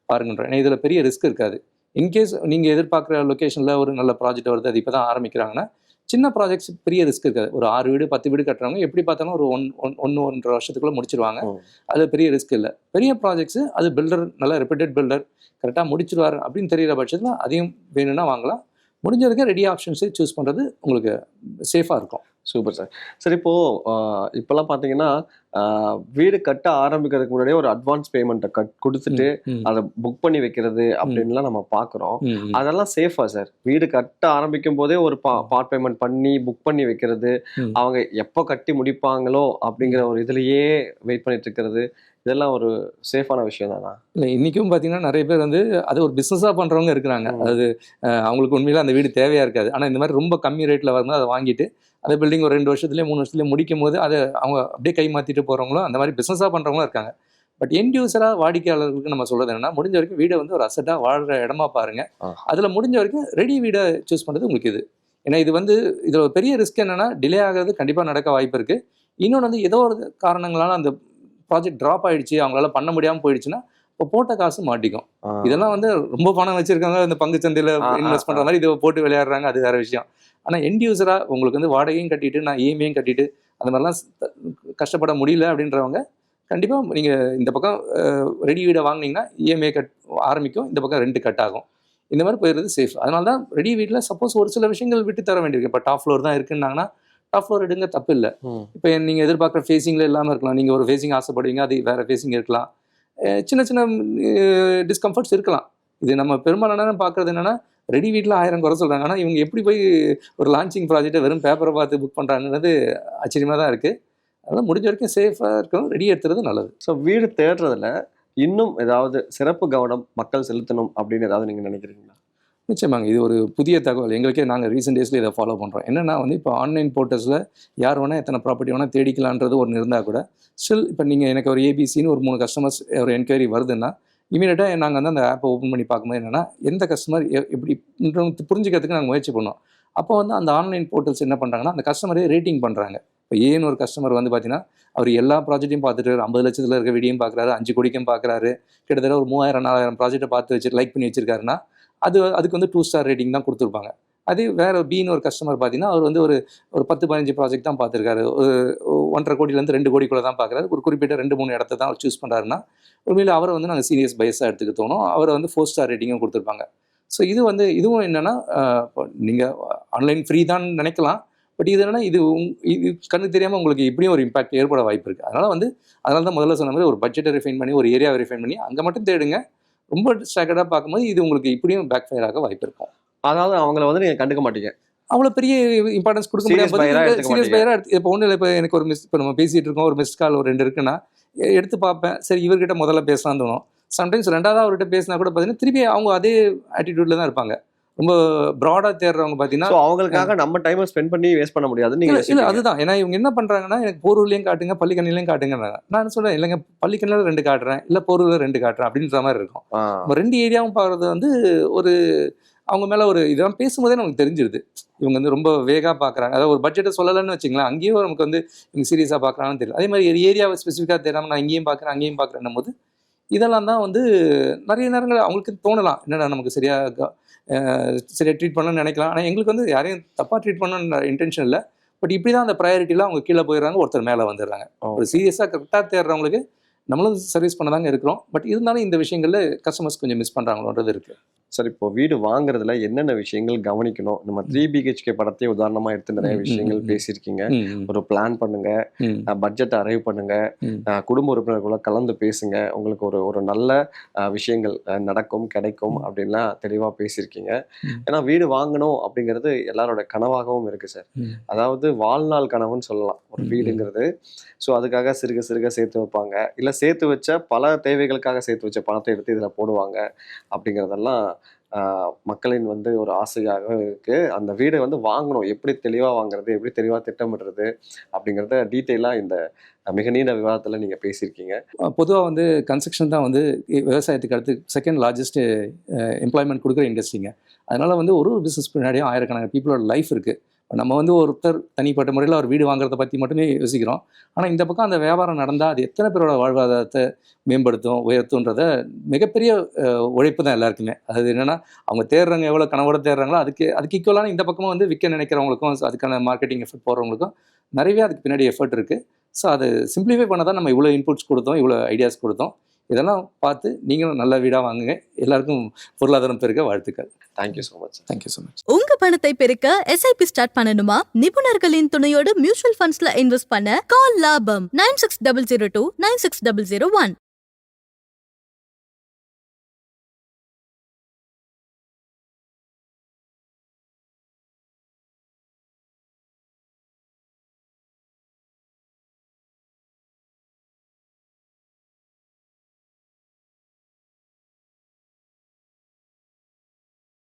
பாருங்கன்றோம். ஏன்னா இதில் பெரிய ரிஸ்க் இருக்காது. இன்கேஸ் நீங்கள் எதிர்பார்க்குற லொக்கேஷனில் ஒரு நல்ல ப்ராஜெக்ட் வருது அது இப்போ தான் ஆரம்பிக்கிறாங்கன்னா சின்ன ப்ராஜெக்ட்ஸ் பெரிய ரிஸ்க் இருக்காது. ஒரு ஆறு வீடு பத்து வீடு கட்டுறவங்க எப்படி பார்த்தாலும் ஒரு ஒன் ஒன் ஒன்று ஒன்றரை வருஷத்துக்குள்ளே முடிச்சிருவாங்க. அது பெரிய ரிஸ்க் இல்லை. பெரிய ப்ராஜெக்ட்ஸு அது பில்டர் நல்ல ரெப்யூட்டட் பில்டர் கரெக்டாக முடிச்சிருவார் அப்படின்னு தெரிகிற பட்சத்தில் அதையும் வேணும்னா வாங்கலாம். முடிஞ்ச வரைக்கும் ரெடி ஆப்ஷன்ஸே சூஸ் பண்ணுறது உங்களுக்கு சேஃபாக இருக்கும். சூப்பர் சார் சரி இப்போ ஆஹ் இப்பெல்லாம் பார்த்தீங்கன்னா வீடு கட்ட ஆரம்பிக்கிறதுக்கு முன்னாடியே ஒரு அட்வான்ஸ் பேமெண்ட்டை கட் கொடுத்துட்டு அதை புக் பண்ணி வைக்கிறது அப்படின்லாம் நம்ம பார்க்குறோம். அதெல்லாம் சேஃபா சார் வீடு கட்ட ஆரம்பிக்கும் போதே ஒரு பார்ட் பேமெண்ட் பண்ணி புக் பண்ணி வைக்கிறது. அவங்க எப்போ கட்டி முடிப்பாங்களோ அப்படிங்கிற ஒரு இதுலயே வெயிட் பண்ணிட்டு இருக்கிறது இதெல்லாம் ஒரு சேஃபான விஷயம் தானா? இல்லை இன்றைக்கும் பார்த்தீங்கன்னா நிறைய பேர் வந்து அது ஒரு பிஸ்னஸாக பண்ணுறவங்க இருக்கிறாங்க. அஹ், அவங்களுக்கு உண்மையில அந்த வீடு தேவையாக இருக்காது. ஆனால் இந்த மாதிரி ரொம்ப கம்மி ரேட்டில் வரும்போது அதை வாங்கிட்டு அந்த பில்டிங் ஒரு ரெண்டு வருஷத்துலேயே மூணு வருஷத்துலேயே முடிக்கும் போது அதை அவங்க அப்படியே கை மாற்றிட்டு போகிறவங்களும் அந்த மாதிரி பிஸ்னஸாக பண்ணுறவங்களும் இருக்காங்க. பட் எண்ட் யூஸராக வாடிக்கையாளர்களுக்கு நம்ம சொல்றது என்னன்னா முடிஞ்ச வரைக்கும் வீடை வந்து ஒரு அசட்டாக வாழ்கிற இடமா பாருங்க. ஆ. அதில் முடிஞ்ச வரைக்கும் ரெடி வீடை சூஸ் பண்ணுறது உங்களுக்கு இது. ஏன்னா இது வந்து இதில் ஒரு பெரிய ரிஸ்க் என்னன்னா டிலே ஆகிறது கண்டிப்பாக நடக்க வாய்ப்பு இருக்குது இன்னொன்று வந்து ஏதோ ஒரு காரணங்களால அந்த ப்ராஜெக்ட் ட்ராப் ஆயிடுச்சு அவங்களால பண்ண முடியாமல் போயிடுச்சுன்னா இப்போ போட்ட காசு மாட்டிக்கும். இதெல்லாம் வந்து ரொம்ப பணம் வச்சிருக்காங்க இந்த பங்கு சந்தையில் இன்வெஸ்ட் பண்ற. மாதிரி இதை போட்டு விளையாடுறாங்க அது வேற விஷயம். ஆனா எண்ட் யூஸரா உங்களுக்கு வந்து வாடகையும் கட்டிட்டு நான் இஎம்ஐயும் கட்டிட்டு அந்த மாதிரிலாம் கஷ்டப்பட முடியல அப்படின்றவங்க கண்டிப்பா நீங்க இந்த பக்கம் ரெடி வீடை வாங்குனீங்கன்னா இஎம்ஐ கட் ஆரம்பிக்கும் இந்த பக்கம் ரெண்டு கட் ஆகும். இந்த மாதிரி போயிடுறது சேஃப் அதனால தான் ரெடி வீட்டில் சப்போஸ் ஒரு சில விஷயங்கள் விட்டு தர வேண்டியிருக்கு. இப்போ டாப் ஃப்ளோர் தான் இருக்குன்னாங்கன்னா டாப் ஃப்ளோர் எடுங்க தப்பு இல்லை. இப்போ நீங்கள் எதிர்பார்க்குற ஃபேஸிங்கில் இல்லாமல் இருக்கலாம். நீங்கள் ஒரு ஃபேஸிங் ஆசைப்படுவீங்க அது வேறு ஃபேஸிங் இருக்கலாம். சின்ன சின்ன டிஸ்கம்ஃபர்ட்ஸ் இருக்கலாம். இது நம்ம பெரும்பாலான நேரம் பார்க்குறது என்னென்னா ரெடி வீட்டில் ஆயிரம் குறை சொல்கிறாங்க ஆனால் இவங்க எப்படி போய் ஒரு லான்ச்சிங் ப்ராஜெக்ட்டை வெறும் பேப்பரை பார்த்து புக் பண்ணுறாங்கன்றது ஆச்சரியமாக தான் இருக்குது அதனால் முடிஞ்ச வரைக்கும் சேஃபாக இருக்கணும் ரெடி எடுத்துறது நல்லது. ஸோ வீடு தேடுறதுல இன்னும் ஏதாவது சிறப்பு கவனம் மக்கள் செலுத்தணும் அப்படின்னு ஏதாவது நீங்க நினைக்கிறீங்களா? நிச்சயமாங்க. இது ஒரு புதிய தகவல். எங்களுக்கே நாங்கள் ரீசெண்ட் டேஸில் இதை ஃபாலோ பண்ணுறோம் என்னென்னா வந்து இப்போ ஆன்லைன் போர்ட்டல்ஸில் யார் வேணால் எத்தனை ப்ராப்பர்ட்டி வேணால் தேடிக்கலான்றது ஒன்று இருந்தால் கூட ஸ்டில் இப்போ நீங்கள் எனக்கு ஒரு ஏபிசின்னு ஒரு மூணு கஸ்டமர்ஸ் ஒரு என்கொயரி வருதுன்னா இமீடியட்டாக நாங்கள் வந்து அந்த ஆப்பை ஓப்பன் பண்ணி பார்க்கும்போது என்னென்னா எந்த கஸ்டமர் எப்படி புரிஞ்சுக்கிறதுக்கு நாங்கள் முயற்சி பண்ணோம் அப்போ வந்து அந்த ஆன்லைன் போர்ட்டல்ஸ் என்ன பண்ணுறாங்கன்னா அந்த கஸ்டமரே ரேட்டிங் பண்ணுறாங்க இப்போ ஏன்னு ஒரு கஸ்டமர் வந்து பார்த்தீங்கன்னா அவர் எல்லா ப்ராஜெக்ட்டையும் பார்த்துட்டு ஐம்பது லட்சத்தில் இருக்க வீடியும் பார்க்குறாரு. அஞ்சு கோடிக்கும் பார்க்குறாரு. கிட்டத்தட்ட ஒரு மூவாயிரம் நாலாயிரம் ப்ராஜெக்ட்டை பார்த்து வச்சு லைக் பண்ணி வச்சிருக்காருன்னா அது அதுக்கு வந்து டூ ஸ்டார் ரேட்டிங் தான் கொடுத்துருப்பாங்க. அதே வேறு பின்னு ஒரு கஸ்டமர் பார்த்தீங்கன்னா அவர் வந்து ஒரு ஒரு பத்து பதினஞ்சு ப்ராஜெக்ட் தான் பார்த்துருக்காரு ஒரு ஒன்றரை கோடியிலேருந்து ரெண்டு கோடிக்குள்ளே தான் பார்க்குறாரு ஒரு குறிப்பிட்ட ரெண்டு மூணு இடத்த தான் அவர் சூஸ் பண்ணுறாருன்னா உண்மையில் அவரை வந்து நாங்கள் சீரியஸ் பயஸாக எடுத்துக்க தோணும். அவரை வந்து ஃபோர் ஸ்டார் ரேட்டிங்கும் கொடுத்துருப்பாங்க. ஸோ இது வந்து இதுவும் என்னென்னா நீங்கள் ஆன்லைன் ஃப்ரீ தான் நினைக்கலாம். பட் இது என்னென்னா இது உங்- இது கண்ணுக்கு தெரியாமல் உங்களுக்கு இப்படியும் ஒரு இம்பாக்ட் ஏற்பட வாய்ப்பு இருக்குது அதனால் வந்து அதனால தான் முதல்ல சொன்ன மாதிரி ஒரு பட்ஜெட்டை ரிஃபைன் பண்ணி ஒரு ஏரியாவை ரிஃபைன் பண்ணி அங்கே மட்டும் தேடுங்க. ரொம்ப ஸ்டாக்கர்டாக பார்க்கும்போது இது உங்களுக்கு இப்படியும் பேக் ஃபயர் ஆக வாய்ப்பு இருக்கும். அதாவது அவங்கள வந்து நீங்க கண்டுக்க மாட்டீங்க. அவ்வளோ பெரிய இம்பார்ட்டன்ஸ் கொடுக்க முடியாது சீரியஸ். பையராக எடுத்து இப்போ ஒன்றும் இல்லை இப்போ எனக்கு ஒரு மிஸ் இப்போ நம்ம பேசிகிட்டு இருக்கோம் ஒரு மிஸ்ட் கால் ஒரு ரெண்டு இருக்குன்னா எடுத்து பார்ப்பேன். சரி இவர்கிட்ட முதல்ல பேசலாம் தோணும். சம்டைம்ஸ் ரெண்டாவது அவர்கிட்ட பேசினா கூட பார்த்தீங்கன்னா திருப்பி அவங்க அதே ஆட்டிடியூட்ல தான் இருப்பாங்க. ரொம்ப ப்ராடாக தேடுறவங்க பார்த்தீங்கன்னா அவங்களுக்காக நம்ம டைமை ஸ்பெண்ட் பண்ணி வேஸ்ட் பண்ண முடியாதுன்னு நீங்க இல்ல. அதுதான். ஏன்னா இவங்க என்ன பண்றாங்கன்னா எனக்கு போரூர்லயும் காட்டுங்க பள்ளிக்கண்ணிலையும் காட்டுங்கன்றாங்க. நான் சொல்றேன்? இல்லைங்க பள்ளிக்கண்ணில ரெண்டு காட்டுறேன் இல்ல போரூர்ல ரெண்டு காட்டுறேன் அப்படின்ற மாதிரி இருக்கும். நம்ம ரெண்டு ஏரியாவும் பார்க்கறது வந்து ஒரு அவங்க மேல ஒரு இதெல்லாம் பேசும்போதே நமக்கு தெரிஞ்சிருது. இவங்க வந்து ரொம்ப வேகா பார்க்கறாங்க அதாவது ஒரு பட்ஜெட்டை சொல்லலைன்னு வச்சுங்களேன் அங்கேயும் நமக்கு வந்து இவங்க சீரியஸாக பார்க்குறாங்கன்னு தெரியல. அதே மாதிரி ஏரியாவை ஸ்பெசிஃபிக்காக தெரியாமல் நான் இங்கேயும் பார்க்குறேன் அங்கேயும் பார்க்குறேன் போது இதெல்லாம் தான் வந்து நிறைய நேரங்கள் அவங்களுக்கு தோணலாம். என்னடா நமக்கு சரியா சரியா ட்ரீட் பண்ணணும்னு நினைக்கலாம். ஆனால் எங்களுக்கு வந்து யாரையும் தப்பாக ட்ரீட் பண்ணணும்னு இன்டென்ஷன் இல்லை. பட் இப்படி தான் அந்த ப்ரையாரிட்டியில் அவங்க கீழே போயிடுறாங்க ஒருத்தர் மேலே வந்துடுறாங்க. ஒரு சீரியஸாக கரெக்டாக தேடுறவங்களுக்கு நம்மளும் சர்வீஸ் பண்ண தாங்க இருக்கிறோம். பட் இருந்தாலும் இந்த விஷயங்கள்ல கஸ்டமர்ஸ் கொஞ்சம் மிஸ் பண்ணுறாங்களோன்றது இருக்கு. சரி இப்போ வீடு வாங்குறதுல என்னென்ன விஷயங்கள் கவனிக்கணும்? நம்ம த்ரீ பிஹெச்கே படத்தை உதாரணமா எடுத்து நிறைய விஷயங்கள். பேசியிருக்கீங்க. ஒரு பிளான் பண்ணுங்க. பட்ஜெட் அரைவ் பண்ணுங்க. குடும்ப உறுப்பினர்களுக்குள்ள கலந்து பேசுங்க. உங்களுக்கு ஒரு ஒரு நல்ல விஷயங்கள் நடக்கும் கிடைக்கும் அப்படின்லாம் தெளிவா பேசியிருக்கீங்க. ஏன்னா வீடு வாங்கணும் அப்படிங்கிறது எல்லாரோட கனவாகவும் இருக்கு சார். அதாவது வாழ்நாள் கனவுன்னு சொல்லலாம் ஒரு. வீடுங்கிறது. ஸோ அதுக்காக சிறுக சிறுக சேர்த்து வைப்பாங்க. இல்லை சேர்த்து வச்ச பல தேவைகளுக்காக சேர்த்து வச்ச பணத்தை எடுத்து இதில் போடுவாங்க அப்படிங்கிறதெல்லாம் மக்களின் வந்து ஒரு ஆசையாக இருக்கு. அந்த வீடை வந்து வாங்கணும். எப்படி தெளிவாக வாங்குறது? எப்படி தெளிவாக திட்டமிடுறது? அப்படிங்கிறத டீட்டெயிலாக இந்த மிக நீண்ட விவாதத்தில் நீங்கள் பேசியிருக்கீங்க. பொதுவாக வந்து கன்ஸ்ட்ரக்ஷன் தான் வந்து விவசாயத்துக்கு அடுத்து செகண்ட் லார்ஜஸ்ட் எம்ப்ளாய்மெண்ட் கொடுக்குற இண்டஸ்ட்ரிங்க அதனால் வந்து ஒரு ஒரு பிஸ்னஸ் பின்னாடியும் ஆயிரக்கணக்கான பீப்புளோட லைஃப் இருக்குது நம்ம வந்து ஒருத்தர் தனிப்பட்ட முறையில் ஒரு வீடு வாங்குறத பற்றி மட்டுமே யோசிக்கிறோம். ஆனால் இந்த பக்கம் அந்த வியாபாரம் நடந்தால் அது எத்தனை பேரோட வாழ்வாதாரத்தை மேம்படுத்தும் உயர்த்துன்றத மிகப்பெரிய உழைப்பு தான் எல்லாருக்குமே. அது என்னென்னா அவங்க தேடுறவங்க எவ்வளோ கனவோட தேடுறாங்களோ அதுக்கு அதுக்கு ஈக்குவலான இந்த பக்கமும் வந்து விற்க நினைக்கிறவங்களுக்கும் அதுக்கான மார்க்கெட்டிங் எஃபர்ட் போடுறவங்களுக்கும் நிறையவே அதுக்கு பின்னாடி எஃபர்ட் இருக்குது ஸோ அது சிம்பிளிஃபை பண்ண தான் நம்ம இவ்வளோ இன்புட்ஸ் கொடுத்தோம் இவ்வளோ ஐடியாஸ் கொடுத்தோம். இதெல்லாம் பார்த்து நீங்களும் நல்ல வீடாக வாங்குங்க. எல்லாருக்கும் பொருளாதாரம் பெருக்க வாழ்த்துக்கள். Thank you so much thank you so much உங்க பணத்தை பெருக்க எஸ்ஐபி ஸ்டார்ட் பண்ணணுமா? நிபுணர்களின் துணையோடு மியூச்சுவல் ஃபண்ட்ஸ்ல இன்வெஸ்ட் பண்ண கால் லாபம் nine six double zero two nine six double zero one